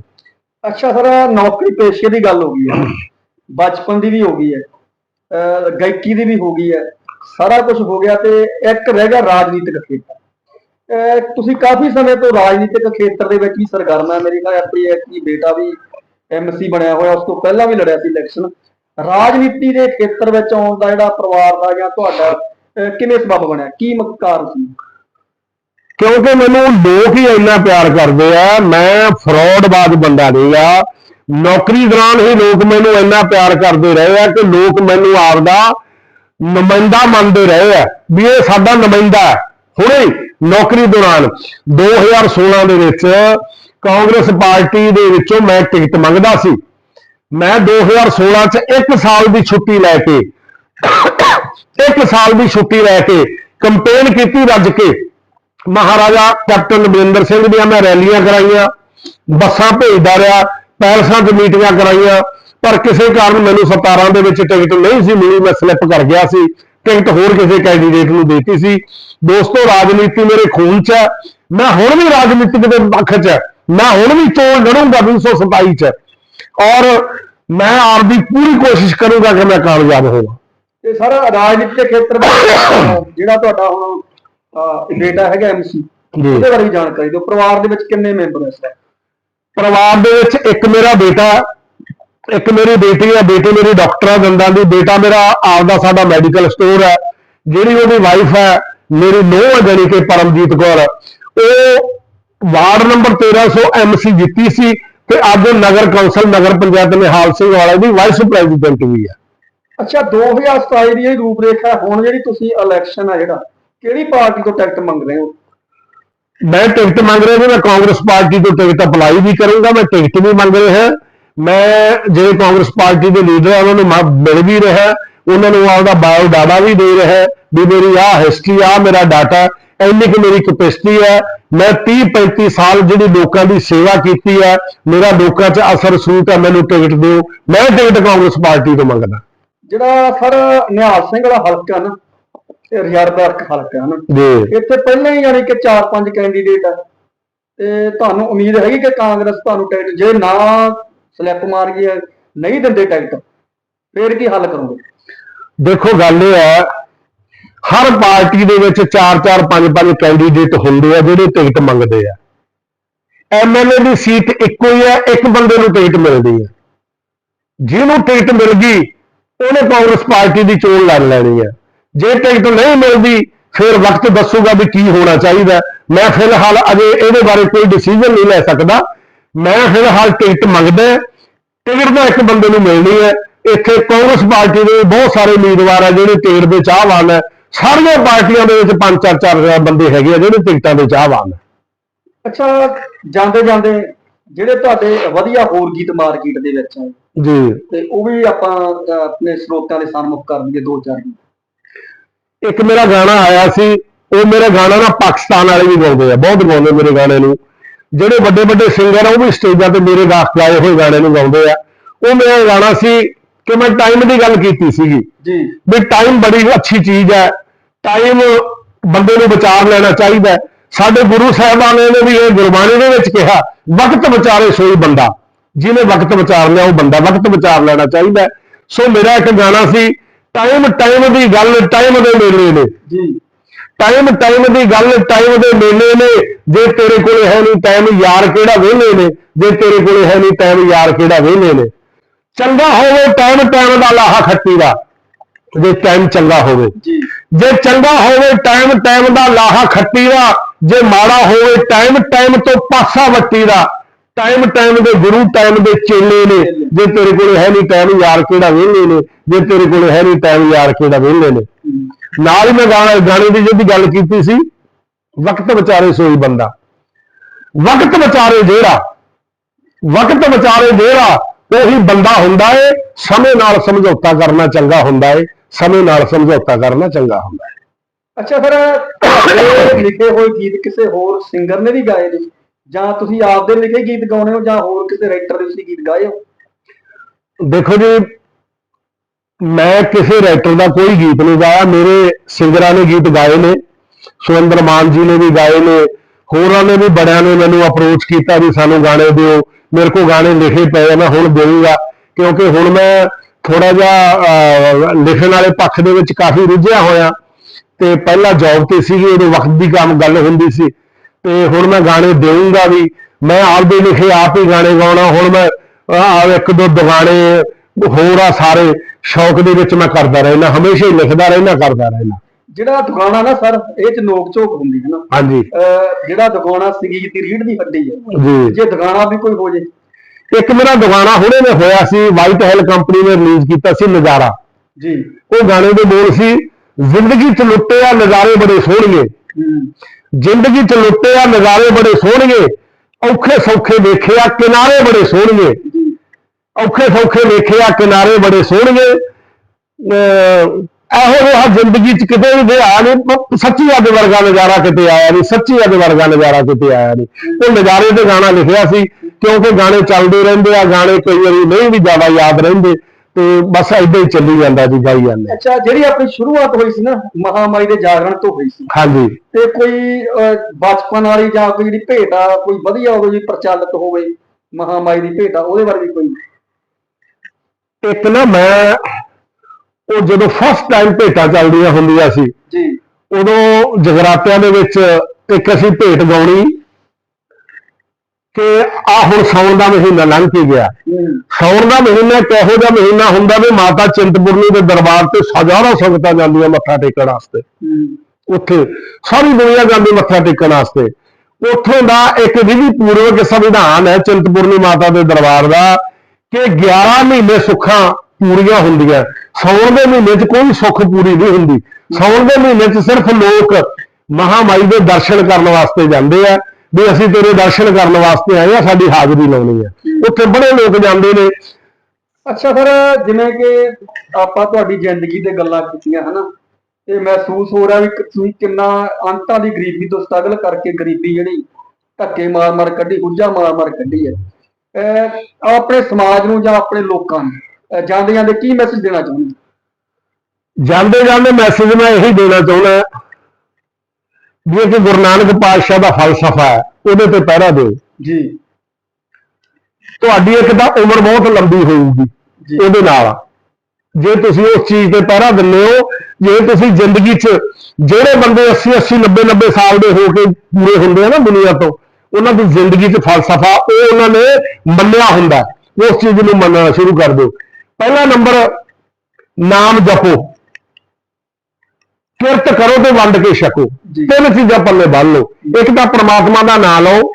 ਅੱਛਾ ਸਰ ਨੌਕਰੀ ਪੇਸ਼ੇ ਦੀ ਗੱਲ ਹੋ ਗਈ ਹੈ। ਬਚਪਨ ਦੀ ਵੀ ਹੋ ਗਈ ਹੈ। ਗਾਇਕੀ ਦੀ ਵੀ ਹੋ ਗਈ ਹੈ। ਸਾਰਾ ਕੁਝ ਹੋ ਗਿਆ ਤੇ ਇੱਕ ਰਹਿ ਗਿਆ ਰਾਜਨੀਤਿਕ ਖੇਤਰ। ਤੁਸੀਂ ਕਾਫੀ ਸਮੇਂ ਤੋਂ ਰਾਜਨੀਤਿਕ ਖੇਤਰ ਦੇ ਵਿੱਚ ਹੀ ਸਰਗਰਮ ਹੈ। ਮੇਰੀ ਖਿਆਲ ਆਪਣੀ ਇੱਕ ਬੇਟਾ ਵੀ ਐਮਸੀ ਬਣਿਆ ਹੋਇਆ, ਉਸ ਤੋਂ ਪਹਿਲਾਂ ਵੀ ਲੜਿਆ ਸੀ ਇਲੈਕਸ਼ਨ ਰਾਜਨੀਤੀ ਦੇ ਖੇਤਰ ਵਿੱਚ ਆਉਣ ਦਾ ਜਿਹੜਾ ਪਰਿਵਾਰ ਦਾ ਜਾਂ ਤੁਹਾਡਾ ਕਿਵੇਂ ਸਬਬ ਬਣਿਆ? ਕੀ ਕਾਰਨ ਸੀ? ਕਿਉਂਕਿ ਮੈਨੂੰ ਲੋਕ ਹੀ ਇੰਨਾ ਪਿਆਰ ਕਰਦੇ ਆ, ਮੈਂ ਫਰਾਡਬਾਜ਼ ਬੰਦਾ ਨਹੀਂ ਨੌਕਰੀ ਦੌਰਾਨ ਹੀ ਲੋਕ ਮੈਨੂੰ ਇੰਨਾ ਪਿਆਰ ਕਰਦੇ ਰਹੇ ਆ ਕਿ ਲੋਕ ਮੈਨੂੰ ਆਪਦਾ ਨੁਮਾਇੰਦਾ ਮੰਨਦੇ ਰਹੇ ਆ ਵੀ ਇਹ ਸਾਡਾ ਨੁਮਾਇੰਦਾ ਹੈ। ਹੁਣੇ ਨੌਕਰੀ ਦੌਰਾਨ 2016 ਦੇ ਵਿੱਚ ਕਾਂਗਰਸ ਪਾਰਟੀ ਦੇ ਵਿੱਚੋਂ ਮੈਂ ਟਿਕਟ ਮੰਗਦਾ ਸੀ। ਮੈਂ 2016 ਚ 1 ਸਾਲ ਦੀ ਛੁੱਟੀ ਲੈ ਕੇ 1 ਸਾਲ ਦੀ ਛੁੱਟੀ ਲੈ ਕੇ ਕੰਪੇਨ ਕੀਤੀ ਰੱਜ ਕੇ ਮਹਾਰਾਜਾ ਕੈਪਟਨ ਅਮਰਿੰਦਰ ਸਿੰਘ ਦੀਆਂ ਮੈਂ ਰੈਲੀਆਂ ਕਰਾਈਆਂ, ਬੱਸਾਂ ਭੇਜਦਾ ਰਿਹਾ, ਪੈਲਸਾਂ 'ਚ ਮੀਟਿੰਗਾਂ ਕਰਾਈਆਂ, ਪਰ ਕਿਸੇ ਕਾਰਨ ਮੈਨੂੰ 17 ਦੇ ਵਿੱਚ ਟਿਕਟ ਨਹੀਂ ਸੀ ਮਿਲੀ, ਮੈਂ ਸਲਿੱਪ ਕਰ ਗਿਆ ਸੀ, ਟਿਕਟ ਹੋਰ ਕਿਸੇ ਕੈਂਡੀਡੇਟ ਨੂੰ ਦੇਤੀ ਸੀ ਦੋਸਤੋ, ਰਾਜਨੀਤੀ ਮੇਰੇ ਖੂਨ 'ਚ ਹੈ, ਮੈਂ ਹੁਣ ਵੀ ਰਾਜਨੀਤਿਕ ਦੇ ਪੱਖ 'ਚ ਹੈ। ਮੈਂ ਹੁਣ ਵੀ ਚੋਣ ਲੜੂੰਗਾ 227 'ਚ ਔਰ ਮੈਂ ਆਪਦੀ ਪੂਰੀ ਕੋਸ਼ਿਸ਼ ਕਰੂੰਗਾ ਕਿ ਮੈਂ ਕਾਮਯਾਬ ਹੋਵਾਂ ਤੇ ਸਰ ਰਾਜਨੀਤੀ ਖੇਤਰ ਜਿਹੜਾ ਤੁਹਾਡਾ ਹੁਣ ਬੇਟਾ ਹੈਗਾ ਐਮਸੀ ਜੀ। ਉਹਦੇ ਬਾਰੇ ਵੀ ਜਾਣਕਾਰੀ ਦਿਓ। ਪਰਿਵਾਰ ਦੇ ਵਿੱਚ ਕਿੰਨੇ ਮੈਂਬਰ time? ਪਰਿਵਾਰ ਦੇ ਵਿੱਚ ਇੱਕ ਮੇਰਾ ਬੇਟਾ ਇੱਕ ਮੇਰੀ ਬੇਟੀ ਹੈ ਬੇਟੀ ਮੇਰੀ ਡਾਕਟਰ ਹੈ ਦੰਦਾਂ ਦੀ। ਬੇਟਾ ਮੇਰਾ ਆਪਦਾ ਸਾਡਾ ਮੈਡੀਕਲ ਸਟੋਰ ਹੈ ਜਿਹੜੀ ਉਹਦੀ ਵਾਈਫ ਹੈ ਮੇਰੀ ਨੂੰਹ ਹੈ ਜਾਣੀ ਕਿ ਪਰਮਜੀਤ ਕੌਰ। ਉਹ ਵਾਰਡ ਨੰਬਰ 1300 ਐਮਸੀ ਜਿੱਤੀ ਸੀ ਤੇ ਅੱਜ ਨਗਰ ਕੌਂਸਲ ਨਗਰ ਪੰਚਾਇਤ ਨਿਹਾਲ ਸਿੰਘ ਵਾਲੇ ਦੀ ਵਾਈਸ ਪ੍ਰੈਜ਼ੀਡੈਂਟ ਵੀ ਹੈ ਅੱਛਾ 2027 ਦੀ ਇਹ ਰੂਪਰੇਖਾ ਹੁਣ ਜਿਹੜੀ ਤੁਸੀਂ ਇਲੈਕਸ਼ਨ ਆ ਜਿਹੜਾ ਕਿਹੜੀ ਪਾਰਟੀ ਤੋਂ ਟਿਕਟ ਮੰਗ ਰਹੇ ਹੋ? ਮੈਂ ਟਿਕਟ ਮੰਗ ਰਿਹਾ ਮੈਂ ਕਾਂਗਰਸ ਪਾਰਟੀ ਤੋਂ ਟਿਕਟ ਅਪਲਾਈ ਵੀ ਕਰੂੰਗਾ ਮੈਂ ਟਿਕਟ ਵੀ ਮੰਗ ਰਿਹਾ ਮੈਂ ਜਿਹੜੇ ਕਾਂਗਰਸ ਪਾਰਟੀ ਦੇ ਲੀਡਰ ਆ ਉਹਨਾਂ ਨੂੰ ਮੈਂ ਮਿਲ ਵੀ ਰਿਹਾ ਉਹਨਾਂ ਨੂੰ ਆਪਦਾ ਬਾਇਓ ਡਾਟਾ ਵੀ ਦੇ ਰਿਹਾ ਵੀ ਮੇਰੀ ਆਹ ਹਿਸਟਰੀ ਆ ਮੇਰਾ ਡਾਟਾ ਇੰਨੀ ਕਿ ਮੇਰੀ ਕਪੈਸਿਟੀ ਹੈ। ਮੈਂ 30 35 ਸਾਲ ਜਿਹੜੀ ਲੋਕਾਂ ਦੀ ਸੇਵਾ ਕੀਤੀ ਹੈ ਮੇਰਾ ਲੋਕਾਂ 'ਚ ਅਸਰ ਸੂਤ ਹੈ ਮੈਨੂੰ ਟਿਕਟ ਦਿਓ। ਮੈਂ ਟਿਕਟ ਕਾਂਗਰਸ ਪਾਰਟੀ ਤੋਂ ਮੰਗਦਾ। ਜਿਹੜਾ ਸਰ ਨਿਹਾਲ ਸਿੰਘ ਵਾਲਾ ਹਲਕਾ ਨਾ ਹਲਕਾ ਨਾ ਜੀ। ਇੱਥੇ ਪਹਿਲਾਂ ਹੀ ਯਾਨੀ ਕਿ 4-5 ਕੈਂਡੀਡੇਟ ਆ। ਤੇ ਤੁਹਾਨੂੰ ਉਮੀਦ ਹੈਗੀ ਕਿ ਕਾਂਗਰਸ ਤੁਹਾਨੂੰ ਟਿਕਟ ਜੇ ਨਾ ਸਲਿੱਪ ਮਾਰ ਗਈ ਨਹੀਂ ਦਿੰਦੇ ਟਿਕਟ ਫੇਰ ਕੀ ਹੱਲ ਕਰੋਗੇ? ਦੇਖੋ ਗੱਲ ਇਹ ਹੈ ਹਰ ਪਾਰਟੀ ਦੇ ਵਿੱਚ 4-4 5-5 ਕੈਂਡੀਡੇਟ ਹੁੰਦੇ ਆ ਜਿਹੜੇ ਟਿਕਟ ਮੰਗਦੇ ਆ। ਐਮਐਲਏ ਦੀ ਸੀਟ ਇੱਕੋ ਹੀ ਹੈ ਇੱਕ ਬੰਦੇ ਨੂੰ ਟਿਕਟ ਮਿਲਦੀ ਹੈ ਜਿਹਨੂੰ ਟਿਕਟ ਮਿਲ ਗਈ ਉਹਨੇ ਕਾਂਗਰਸ ਪਾਰਟੀ ਦੀ ਚੋਣ ਲੜ ਲੈਣੀ ਹੈ ਜੇ ਟਿਕਟ ਨਹੀਂ ਮਿਲਦੀ ਫਿਰ ਵਕਤ ਦੱਸੂਗਾ ਵੀ ਕੀ ਹੋਣਾ ਚਾਹੀਦਾ। ਮੈਂ ਫਿਲਹਾਲ ਅਜੇ ਇਹਦੇ ਬਾਰੇ ਕੋਈ ਡਿਸੀਜਨ ਨਹੀਂ ਲੈ ਸਕਦਾ। ਮੈਂ ਫਿਲਹਾਲ ਟਿਕਟ ਮੰਗਦਾ ਟਿਕਟ ਤਾਂ ਇੱਕ ਬੰਦੇ ਨੂੰ ਮਿਲਣੀ ਹੈ। ਇੱਥੇ ਕਾਂਗਰਸ ਪਾਰਟੀ ਦੇ ਬਹੁਤ ਸਾਰੇ ਉਮੀਦਵਾਰ ਆ ਜਿਹੜੇ ਟਿਕਟ ਦੇ ਚਾਹਵਾਨ ਹੈ ਸਾਰੀਆਂ ਪਾਰਟੀਆਂ ਦੇ ਵਿੱਚ ਪੰਜ ਚਾਰ ਚਾਰ ਬੰਦੇ ਹੈਗੇ ਆ ਜਿਹੜੇ ਟਿਕਟਾਂ ਦੇ ਚਾਹਵਾਨ ਹੈ ਅੱਛਾ ਜਾਂਦੇ ਜਾਂਦੇ ਜਿਹੜੇ ਤੁਹਾਡੇ ਵਧੀਆ ਹੋਰ ਗੀਤ ਮਾਰਕੀਟ ਦੇ ਵਿੱਚ ਆ ਜੀ। ਤੇ ਉਹ ਵੀ ਆਪਾਂ ਆਪਣੇ ਸਰੋਤਾਂ ਦੇ ਸਾਹਮਣੇ ਕਰ ਦਈਏ ਦੋ ਚਾਰ। ਗੀਤ ਇੱਕ ਮੇਰਾ ਗਾਣਾ ਆਇਆ ਸੀ ਉਹ ਮੇਰਾ ਗਾਣਾ ਨਾ ਪਾਕਿਸਤਾਨ ਵਾਲੇ ਵੀ ਗਾਉਂਦੇ ਆ ਬਹੁਤ ਗਾਉਂਦੇ ਮੇਰੇ ਗਾਣੇ ਨੂੰ। ਜਿਹੜੇ ਵੱਡੇ ਵੱਡੇ ਸਿੰਗਰ ਆ ਉਹ ਵੀ ਸਟੇਜਾਂ ਤੇ ਮੇਰੇ ਗਾਖ ਗਾਏ ਹੋਏ ਗਾਣੇ ਨੂੰ ਗਾਉਂਦੇ ਆ। ਉਹ ਮੇਰਾ ਗਾਣਾ ਸੀ ਕਿ ਮੈਂ ਟਾਈਮ ਦੀ ਗੱਲ ਕੀਤੀ ਸੀਗੀ। ਜੀ। ਵੀ ਟਾਈਮ ਬੜੀ ਅੱਛੀ ਚੀਜ਼ ਹੈ ਟਾਈਮ ਬੰਦੇ ਨੂੰ ਵਿਚਾਰ ਲੈਣਾ ਚਾਹੀਦਾ। ਸਾਡੇ ਗੁਰੂ ਸਾਹਿਬਾਨ ਨੇ ਵੀ ਇਹ ਗੁਰਬਾਣੀ ਦੇ ਵਿੱਚ ਕਿਹਾ ਵਕਤ ਵਿਚਾਰੇ ਸੋਈ ਬੰਦਾ। ਜਿਹਨੇ ਵਕਤ ਵਿਚਾਰ ਲਿਆ ਉਹ ਬੰਦਾ ਵਕਤ ਵਿਚਾਰ ਲੈਣਾ ਚਾਹੀਦਾ। ਸੋ ਮੇਰਾ ਇੱਕ ਗਾਣਾ ਸੀ ਟਾਈਮ ਟਾਈਮ ਦੀ ਗੱਲ ਟਾਈਮ ਦੇ ਮੇਲੇ ਨੇ। ਜੀ। ਟਾਈਮ ਟਾਈਮ ਦੀ ਗੱਲ ਟਾਈਮ ਦੇ ਮੇਲੇ ਨੇ। ਜੇ ਤੇਰੇ ਕੋਲੇ ਹੈ ਨਹੀਂ ਟਾਈਮ ਯਾਰ ਕਿਹੜਾ ਵਿਹਲੇ ਨੇ? ਜੇ ਤੇਰੇ ਕੋਲੇ ਹੈ ਨਹੀਂ ਟਾਈਮ ਯਾਰ ਕਿਹੜਾ ਵਿਹਲੇ ਨੇ? ਚੰਗਾ ਹੋਵੇ ਟਾਈਮ ਟਾਈਮ ਦਾ ਲਾਹਾ ਖੱਟੀ ਦਾ। ਜੇ ਟਾਈਮ ਚੰਗਾ ਹੋਵੇ। ਜੀ। ਜੇ ਚੰਗਾ ਹੋਵੇ ਟਾਈਮ ਟਾਈਮ ਦਾ ਲਾਹਾ ਖੱਟੀ ਦਾ। ਜੇ ਮਾੜਾ ਹੋਵੇ ਟਾਈਮ ਟਾਈਮ ਤੋਂ ਪਾਸਾ ਵੱਟੀ ਦਾ। ਟਾਈਮ ਟਾਈਮ ਦੇ ਗੁਰੂ ਟਾਈਮ ਦੇ ਚੇਲੇ ਨੇ। ਜੇ ਤੇਰੇ ਕੋਲ ਹੈ ਨਹੀਂ ਟਾਈਮ ਯਾਰ ਕਿਹੜਾ ਵਿਹਲੇ ਨੇ? ਜੇ ਤੇਰੇ ਕੋਲ ਹੈ ਨਹੀਂ ਟਾਈਮ ਯਾਰ ਕਿਹੜਾ ਵਿਹਲੇ ਨੇ? ਨਾਲ ਹੀ ਮੈਂ ਗਾਣਾ, ਗਾਣੇ ਦੀ ਜਿਹਦੀ ਗੱਲ ਕੀਤੀ ਸੀ, ਵਕਤ ਵਿਚਾਰੇ ਸੋਈ ਬੰਦਾ। ਵਕਤ ਵਿਚਾਰੇ ਜਿਹੜਾ, ਵਕਤ ਵਿਚਾਰੇ ਜਿਹੜਾ, ਉਹੀ ਬੰਦਾ ਹੁੰਦਾ ਏ, ਸਮੇਂ ਨਾਲ ਸਮਝੌਤਾ ਕਰਨਾ ਚੰਗਾ ਹੁੰਦਾ ਏ, ਸਮੇਂ ਨਾਲ ਸਮਝੌਤਾ ਕਰਨਾ ਚੰਗਾ ਹੁੰਦਾ ਏ। ਅੱਛਾ, ਫਿਰ ਲਿਖੇ ਹੋਏ ਗੀਤ ਕਿਸੇ ਹੋਰ ਸਿੰਗਰ ਨੇ ਵੀ ਗਾਏ ਨੇ? ਜਾਂ ਤੁਸੀਂ ਆਪਦੇ ਲਿਖੇ ਗੀਤ ਗਾਉਣੇ ਹੋ ਜਾਂ ਹੋਰ ਕਿਸੇ ਰਾਈਟਰ ਦੇ ਤੁਸੀਂ ਗੀਤ ਗਾਏ ਹੋ? ਦੇਖੋ ਜੀ, ਮੈਂ ਕਿਸੇ ਰਾਈਟਰ ਦਾ ਕੋਈ ਗੀਤ ਨਹੀਂ ਗਾਇਆ। ਮੇਰੇ ਸਿੰਗਰਾਂ ਨੇ ਗੀਤ ਗਾਏ ਨੇ, ਸੁਰਿੰਦਰ ਮਾਨ ਜੀ ਨੇ ਵੀ ਗਾਏ ਨੇ, ਹੋਰਾਂ ਨੇ ਵੀ ਬੜਿਆਂ ਨੇ ਮੈਨੂੰ ਅਪਰੋਚ ਕੀਤਾ ਵੀ ਸਾਨੂੰ ਗਾਣੇ ਦਿਓ। ਮੇਰੇ ਕੋਲ ਗਾਣੇ ਲਿਖੇ ਪਏ ਆ, ਮੈਂ ਹੁਣ ਦੇਵਾਂਗਾ ਕਿਉਂਕਿ ਹੁਣ ਮੈਂ ਥੋੜਾ ਜਿਹਾ ਲਿਖਣ ਵਾਲੇ ਪੱਖ ਦੇ ਵਿੱਚ ਕਾਫੀ ਰੁੱਝਿਆ ਹੋਇਆ। ਤੇ ਪਹਿਲਾਂ ਜੌਬ ਤੇ ਸੀਗੀ, ਉਦੋਂ ਵਕਤ ਦੀ ਕੰਮ ਗੱਲ ਹੁੰਦੀ ਸੀ। ਤੇ ਹੁਣ ਮੈਂ ਗਾਣੇ ਦੇਵਾਂਗਾ ਵੀ ਮੈਂ ਆਪਦੇ ਲਿਖੇ ਆਪ ਹੀ ਗਾਣੇ ਗਾਉਣਾ ਹੁਣ ਮੈਂ ਆਹ ਇੱਕ ਦੋ ਦੁਗਾਣੇ ਹੋਰ ਆ ਸਾਰੇ ਸ਼ੌਕ ਦੇ ਵਿੱਚ ਮੈਂ ਕਰਦਾ ਰਹਿਣਾ ਹਮੇਸ਼ਾ ਹੀ ਲਿਖਦਾ ਰਹਿਣਾ ਕਰਦਾ ਰਹਿਣਾ ਜਿਹੜਾ ਦੁਕਾਨਾ ਨਾ ਸਰ ਇਹ ਚ ਨੋਕ ਝੋਕ ਹੁੰਦੀ ਹੈ ਨਾ। ਹਾਂਜੀ। ਜਿਹੜਾ ਦੁਕਾਨਾ ਸੰਗੀਤ ਦੀ ਰੀੜ ਦੀ ਹੱਡੀ ਹੈ। ਜੀ। ਦੁਕਾਨਾ ਵੀ ਕੋਈ ਹੋ ਜੇ। ਇੱਕ ਮੇਰਾ ਦੁਗਾਣਾ ਹੁਣੇ ਨੇ ਹੋਇਆ ਸੀ ਵਾਈਟ ਹੈਲ ਕੰਪਨੀ ਨੇ ਰਿਲੀਜ਼ ਕੀਤਾ ਸੀ ਨਜ਼ਾਰਾ। ਜੀ। ਉਹ ਗਾਣੇ ਦੇ ਬੋਲ ਸੀ ਜ਼ਿੰਦਗੀ ਚ ਲੁੱਟੇ ਆ ਨਜ਼ਾਰੇ ਬੜੇ ਸੋਹਣੀਏ ਜ਼ਿੰਦਗੀ ਚ ਲੁੱਟੇ ਆ, ਨਜ਼ਾਰੇ ਬੜੇ ਸੋਹਣਗੇ, ਔਖੇ ਸੌਖੇ ਵੇਖਿਆ ਕਿਨਾਰੇ ਬੜੇ ਸੋਹਣਗੇ। ਔਖੇ ਸੌਖੇ ਵੇਖਿਆ ਕਿਨਾਰੇ ਬੜੇ ਸੋਹਣਗੇ। ਅਹ ਇਹੋ ਜਿਹਾ ਜ਼ਿੰਦਗੀ ਚ ਕਿਤੇ ਵੀ ਗਿਆ ਨਹੀਂ ਪ- ਸੱਚੀ ਅੱਗ ਵਰਗਾ ਨਜ਼ਾਰਾ ਕਿਤੇ ਆਇਆ ਨਹੀਂ, ਸੱਚੀ ਅੱਗ ਵਰਗਾ ਨਜ਼ਾਰਾ ਕਿਤੇ ਆਇਆ ਨਹੀਂ। ਉਹ ਨਜ਼ਾਰੇ ਤੇ ਗਾਣਾ ਲਿਖਿਆ ਸੀ, ਕਿਉਂਕਿ ਗਾਣੇ ਚੱਲਦੇ ਰਹਿੰਦੇ ਆ, ਗਾਣੇ ਕਈ ਵਾਰੀ ਨਹੀਂ ਵੀ ਜ਼ਿਆਦਾ ਯਾਦ ਰਹਿੰਦੇ। ਤੇ ਬਸ ਹੀ ਚੱਲੀ ਜਾਂਦਾ ਜੀ ਗਾਈ ਜਾਂਦੇ। ਅੱਛਾ ਜਿਹੜੀ ਆਪਣੀ ਸ਼ੁਰੂਆਤ ਹੋਈ ਸੀ ਨਾ ਮਹਾਮਾਈ ਦੇ ਜਾਗਰਣ ਤੋਂ ਹੋਈ ਸੀ। ਹਾਂਜੀ। ਤੇ ਕੋਈ ਅਹ, ਬਚਪਨ ਵਾਲੀ ਜਾਂ ਕੋਈ ਜਿਹੜੀ ਭੇਟ ਆ ਕੋਈ ਵਧੀਆ ਹੋਵੇ ਜੀ ਪ੍ਰਚਲਿਤ ਹੋਵੇ ਮਹਾਮਾਈ ਦੀ ਭੇਟ ਆ ਉਹਦੇ ਬਾਰੇ ਵੀ ਕੋਈ ਇੱਕ ਨਾ ਮੈਂ ਉਹ ਜਦੋਂ ਫਸਟ ਟਾਈਮ ਭੇਟਾਂ ਚੱਲਦੀਆਂ ਹੁੰਦੀਆਂ ਸੀ ਜੀ। ਉਦੋਂ ਜਗਰਾਤਿਆਂ ਦੇ ਵਿੱਚ ਇੱਕ ਅਸੀਂ ਭੇਟ ਗਾਉਣੀ ਕਿ ਆ ਹੁਣ ਸਾਉਣ ਦਾ ਮਹੀਨਾ ਲੰਘ ਕੇ ਗਿਆ। ਹਮ, ਸਾਉਣ ਦਾ ਮਹੀਨਾ ਕਿਹੋ ਜਿਹਾ ਮਹੀਨਾ ਹੁੰਦਾ ਵੀ ਮਾਤਾ ਚਿੰਤਪੁਰਨੀ ਦੇ ਦਰਬਾਰ ਤੇ ਹਜ਼ਾਰਾਂ ਸੰਗਤਾਂ ਜਾਂਦੀਆਂ ਮੱਥਾ ਟੇਕਣ ਵਾਸਤੇ। ਉੱਥੇ ਸਾਰੀ ਦੁਨੀਆ ਜਾਂਦੀ ਮੱਥਾ ਟੇਕਣ ਵਾਸਤੇ। ਉੱਥੋਂ ਦਾ ਇੱਕ ਵਿਧੀ ਪੂਰਵਕ ਸੰਵਿਧਾਨ ਹੈ ਚਿੰਤਪੁਰਨੀ ਮਾਤਾ ਦੇ ਦਰਬਾਰ ਦਾ ਕਿ 11 ਮਹੀਨੇ ਸੁੱਖਾਂ ਪੂਰੀਆਂ ਹੁੰਦੀਆਂ। ਸਾਉਣ ਦੇ ਮਹੀਨੇ 'ਚ ਕੋਈ ਸੁੱਖ ਪੂਰੀ ਨਹੀਂ ਹੁੰਦੀ। ਸਾਉਣ ਦੇ ਮਹੀਨੇ 'ਚ ਸਿਰਫ ਲੋਕ ਮਹਾਮਾਈ ਦੇ ਦਰਸ਼ਨ ਕਰਨ ਵਾਸਤੇ ਜਾਂਦੇ ਆ। ਵੀ ਅਸੀਂ ਤੇਰੇ ਦਰਸ਼ਨ ਕਰਨ ਵਾਸਤੇ ਆਏ ਆ ਸਾਡੀ ਹਾਜ਼ਰੀ ਲਾਉਣੀ ਹੈ ਉੱਥੇ ਬੜੇ ਲੋਕ ਜਾਂਦੇ ਨੇ। ਅੱਛਾ ਫਿਰ ਜਿਵੇਂ ਕਿ ਆਪਾਂ ਤੁਹਾਡੀ ਜ਼ਿੰਦਗੀ ਤੇ ਗੱਲਾਂ ਕੀਤੀਆਂ ਹਨਾ? ਤੇ ਮਹਿਸੂਸ ਹੋ ਰਿਹਾ ਵੀ ਤੁਸੀਂ ਕਿੰਨਾ ਅੰਤਾਂ ਦੀ ਗਰੀਬੀ ਤੋਂ ਸਟਰਗਲ ਕਰਕੇ ਗਰੀਬੀ ਜਿਹੜੀ ਧੱਕੇ ਮਾਰ ਮਾਰ ਕੱਢੀ ਹੁੱਜਾ ਮਾਰ ਮਾਰ ਕੱਢੀ ਹੈ। ਆਪਣੇ ਸਮਾਜ ਨੂੰ ਜਾਂ ਆਪਣੇ ਲੋਕਾਂ ਨੂੰ ਜਾਂਦੇ ਜਾਂਦੇ ਕੀ ਮੈਸੇਜ ਦੇਣਾ ਚਾਹੁੰਦੇ ਜਾਂਦੇ ਜਾਂਦੇ ਮੈਸੇਜ ਮੈਂ ਇਹੀ ਦੇਣਾ ਚਾਹੁੰਦਾ। ਵੀ ਇਹ ਕਿ ਗੁਰੂ ਨਾਨਕ ਪਾਤਸ਼ਾਹ ਦਾ ਫਲਸਫਾ ਹੈ ਉਹਦੇ ਤੇ ਪਹਿਰਾ ਦਿਓ ਜੀ। ਤੁਹਾਡੀ ਇੱਕ ਤਾਂ ਉਮਰ ਬਹੁਤ ਲੰਬੀ ਹੋਊਗੀ ਜੀ। ਉਹਦੇ ਨਾਲ। ਜੇ ਤੁਸੀਂ ਉਸ ਚੀਜ਼ ਤੇ ਪਹਿਰਾ ਦਿੰਦੇ ਹੋ ਜੇ ਤੁਸੀਂ ਜ਼ਿੰਦਗੀ 'ਚ ਜਿਹੜੇ ਬੰਦੇ 80 80 90 90 ਸਾਲ ਦੇ ਹੋ ਕੇ ਪੂਰੇ ਹੁੰਦੇ ਆ ਨਾ ਦੁਨੀਆ ਤੋਂ ਉਹਨਾਂ ਦੀ ਜ਼ਿੰਦਗੀ 'ਚ ਫਲਸਫਾ ਉਹ ਉਹਨਾਂ ਨੇ ਮੰਨਿਆ ਹੁੰਦਾ। ਉਸ ਚੀਜ਼ ਨੂੰ ਮੰਨਣਾ ਸ਼ੁਰੂ ਕਰ ਦਿਓ। ਪਹਿਲਾ ਨੰਬਰ ਨਾਮ ਜਪੋ। ਕਿਰਤ ਕਰੋ ਤੇ ਵੰਡ ਕੇ ਛਕੋ। ਤਿੰਨ ਚੀਜ਼ਾਂ ਪੱਲੇ ਬੰਨ ਲਓ। ਇੱਕ ਤਾਂ ਪ੍ਰਮਾਤਮਾ ਦਾ ਨਾਮ ਲਓ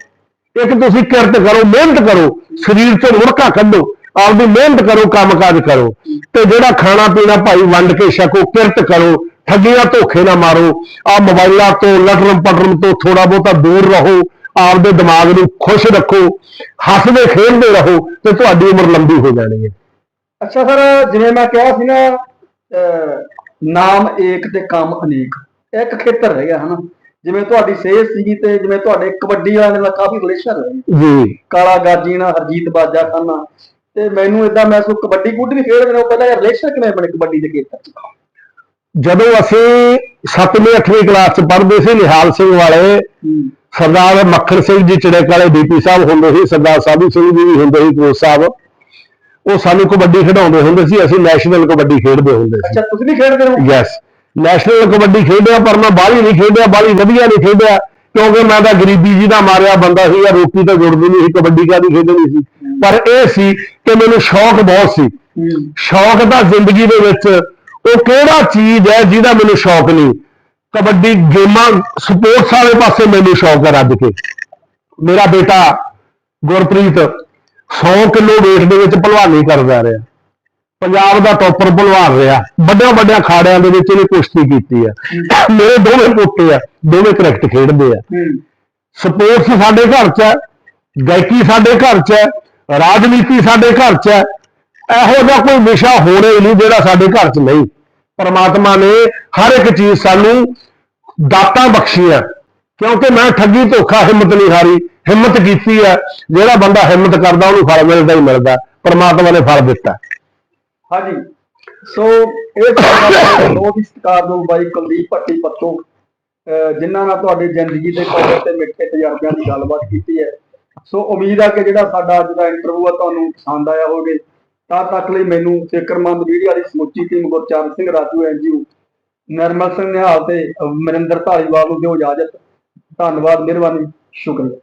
ਇੱਕ ਤੁਸੀਂ ਕਿਰਤ ਕਰੋ ਮਿਹਨਤ ਕਰੋ ਸਰੀਰ ਤੋਂ ਮੁੜਕਾ ਕੱਢੋ ਆਪਦੀ ਮਿਹਨਤ ਕਰੋ ਕੰਮਕਾਜ ਕਰੋ। ਤੇ ਜਿਹੜਾ ਖਾਣਾ ਪੀਣਾ ਭਾਈ ਵੰਡ ਕੇ ਛਕੋ ਕਿਰਤ ਕਰੋ ਠੱਗੀਆਂ ਧੋਖੇ ਨਾ ਮਾਰੋ ਆ ਮੋਬਾਈਲਾਂ ਤੋਂ ਲਟਰਮ ਪਟਰਮ ਤੋਂ ਥੋੜਾ ਬਹੁਤਾ ਦੂਰ ਰਹੋ ਆਪਦੇ ਦਿਮਾਗ ਨੂੰ ਖੁਸ਼ ਰੱਖੋ ਹੱਸਦੇ ਖੇਡਦੇ ਰਹੋ ਤੇ ਤੁਹਾਡੀ ਉਮਰ ਲੰਬੀ ਹੋ ਜਾਣੀ ਹੈ। ਅੱਛਾ ਸਰ ਜਿਵੇਂ ਮੈਂ ਕਿਹਾ ਸੀ ਨਾ ਨਾਮ ਏਕ ਤੇ ਕੰਮ ਅਨੇਕ। ਇੱਕ ਖੇਤਰ ਰਹਿ ਗਿਆ ਹਨਾ? ਜਿਵੇਂ ਤੁਹਾਡੀ ਸਿਹਤ ਸੀਗੀ ਤੇ ਜਿਵੇਂ ਤੁਹਾਡੇ ਕਬੱਡੀ ਵਾਲਿਆਂ ਨਾਲ ਕਾਫੀ ਰਿਲੇਸ਼ਨ ਰਹੇ ਜੀ। ਕਾਲਾ ਗਾਜੀ ਨਾਲ ਹਰਜੀਤ ਬਾਜਾ ਖਾਨਾ। ਤੇ ਮੈਨੂੰ ਇਦਾਂ ਮਹਿਸੂਸ ਕਬੱਡੀ ਕੁੱਟ ਵੀ ਖੇਡਦੇ ਨੇ ਪਹਿਲਾਂ ਰਿਲੇਸ਼ਨ ਕਿਵੇਂ ਬਣੇ ਕਬੱਡੀ ਦੇ ਖੇਤਰ ਜਦੋਂ ਅਸੀਂ 7ਵੀਂ 8ਵੀਂ ਕਲਾਸ ਚ ਪੜ੍ਹਦੇ ਸੀ ਨਿਹਾਲ ਸਿੰਘ ਵਾਲੇ ਸਰਦਾਰ ਮੱਖਣ ਸਿੰਘ ਜੀ ਚੜੇਕ ਵਾਲੇ ਡੀਪੀ ਸਾਹਿਬ ਹੁੰਦੇ ਸੀ ਸਰਦਾਰ ਸਾਧੂ ਸਿੰਘ ਜੀ ਵੀ ਹੁੰਦੇ ਸੀ ਕੋਚ ਸਾਹਿਬ। ਉਹ ਸਾਨੂੰ ਕਬੱਡੀ ਖਿਡਾਉਂਦੇ ਹੁੰਦੇ ਸੀ ਅਸੀਂ ਨੈਸ਼ਨਲ ਕਬੱਡੀ ਖੇਡਦੇ ਹੁੰਦੇ ਸੀ। ਅੱਛਾ ਤੁਸੀਂ ਵੀ ਖੇਡਦੇ ਹੋ? ਯੈਸ ਨੈਸ਼ਨਲ ਕਬੱਡੀ ਖੇਡਿਆ ਪਰ ਮੈਂ ਬਾਹਲੀ ਨਹੀਂ ਖੇਡਿਆ ਬਾਹਲੀ ਵਧੀਆ ਨਹੀਂ ਖੇਡਿਆ ਕਿਉਂਕਿ ਮੈਂ ਤਾਂ ਗਰੀਬੀ ਜੀ ਦਾ ਮਾਰਿਆ ਬੰਦਾ ਸੀ ਜਾਂ ਰੋਟੀ ਤਾਂ ਜੁੜਦੀ ਨਹੀਂ ਸੀ ਕਬੱਡੀ ਕਾਦੀ ਖੇਡਣੀ ਸੀ। ਪਰ ਇਹ ਸੀ ਕਿ ਮੈਨੂੰ ਸ਼ੌਕ ਬਹੁਤ ਸੀ। ਸ਼ੌਕ ਤਾਂ ਜ਼ਿੰਦਗੀ ਦੇ ਵਿੱਚ ਉਹ ਕਿਹੜਾ ਚੀਜ਼ ਹੈ ਜਿਹਦਾ ਮੈਨੂੰ ਸ਼ੌਕ ਨਹੀਂ? ਕਬੱਡੀ ਗੇਮਾਂ ਸਪੋਰਟਸ ਵਾਲੇ ਪਾਸੇ ਮੈਨੂੰ ਸ਼ੌਕ ਹੈ ਰੱਜ ਕੇ। ਮੇਰਾ ਬੇਟਾ ਗੁਰਪ੍ਰੀਤ 100 ਕਿਲੋ weight ਦੇ ਵਿੱਚ ਭਲਵਾਨੀ ਕਰਦਾ ਰਿਹਾ। ਪੰਜਾਬ ਦਾ ਟੌਪਰ ਭਲਵਾਨ ਰਿਹਾ। ਵੱਡਿਆਂ ਵੱਡਿਆਂ ਖਾੜਿਆਂ ਦੇ ਵਿੱਚ ਇਹਨੇ ਕੁਸ਼ਤੀ ਕੀਤੀ ਹੈ ਮੇਰੇ ਦੋਵੇਂ ਪੋਤੇ ਆ ਦੋਵੇਂ ਕ੍ਰਿਕਟ ਖੇਡਦੇ ਆ। ਸਪੋਰਟਸ ਸਾਡੇ ਘਰ 'ਚ ਹੈ ਗਾਇਕੀ ਸਾਡੇ ਘਰ 'ਚ ਹੈ ਰਾਜਨੀਤੀ ਸਾਡੇ ਘਰ 'ਚ ਹੈ ਇਹੋ ਜਿਹਾ ਕੋਈ ਵਿਸ਼ਾ ਹੋਣਾ ਹੀ ਨਹੀਂ ਜਿਹੜਾ ਸਾਡੇ ਘਰ 'ਚ ਨਹੀਂ। ਪਰਮਾਤਮਾ ਨੇ ਹਰ ਇੱਕ ਚੀਜ਼ ਸਾਨੂੰ ਦਾਤਾਂ ਬਖਸ਼ੀਆਂ। ਕਿਉਂਕਿ ਮੈਂ ਠੱਗੀ ਧੋਖਾ ਹਿੰਮਤ ਨਹੀਂ ਹਾਰੀ। ਹਿੰਮਤ ਕੀਤੀ ਹੈ ਜਿਹੜਾ ਬੰਦਾ ਹਿੰਮਤ ਕਰਦਾ, ਉਹਨੂੰ ਫਲ ਮਿਲਦਾ ਹੀ ਮਿਲਦਾ, ਪਰਮਾਤਮਾ ਨੇ ਫਲ ਦਿੱਤਾ। ਹਾਂਜੀ। ਸੋ, ਇਹ ਬਹੁਤ ਹੀ ਸਤਿਕਾਰਯੋਗ ਬਾਈ ਕੁਲਦੀਪ ਭੱਟੀ ਪੱਤੋ ਜਿਨ੍ਹਾਂ ਨਾਲ ਤੁਹਾਡੀ ਜ਼ਿੰਦਗੀ ਦੇ ਕੌੜੇ ਤੇ ਮਿੱਠੇ ਤਜਰਬਿਆਂ ਦੀ ਗੱਲਬਾਤ ਕੀਤੀ ਹੈ। ਸੋ, ਉਮੀਦ ਆ ਕਿ ਜਿਹੜਾ ਸਾਡਾ ਅੱਜ ਦਾ ਇੰਟਰਵਿਊ ਆ, ਤੁਹਾਨੂੰ ਪਸੰਦ ਆਇਆ ਹੋਵੇ। ਤਾਂ ਤੱਕ ਲਈ ਮੈਨੂੰ ਫਿਕਰਮੰਦ ਮੀਡੀਆ ਦੀ ਸਮੁੱਚੀ ਟੀਮ ਗੁਰਚਰਨ ਸਿੰਘ ਰਾਜੂ ਐਨਜੀਓ, ਨਰਮਲ ਸਿੰਘ ਨਿਹਾਲ ਤੇ ਮਨਿੰਦਰ ਧਾਲੀਵਾਲ ਨੂੰ ਦਿਓ ਇਜਾਜ਼ਤ। ਧੰਨਵਾਦ, ਮਿਹਰਬਾਨੀ, ਸ਼ੁਕਰੀਆ।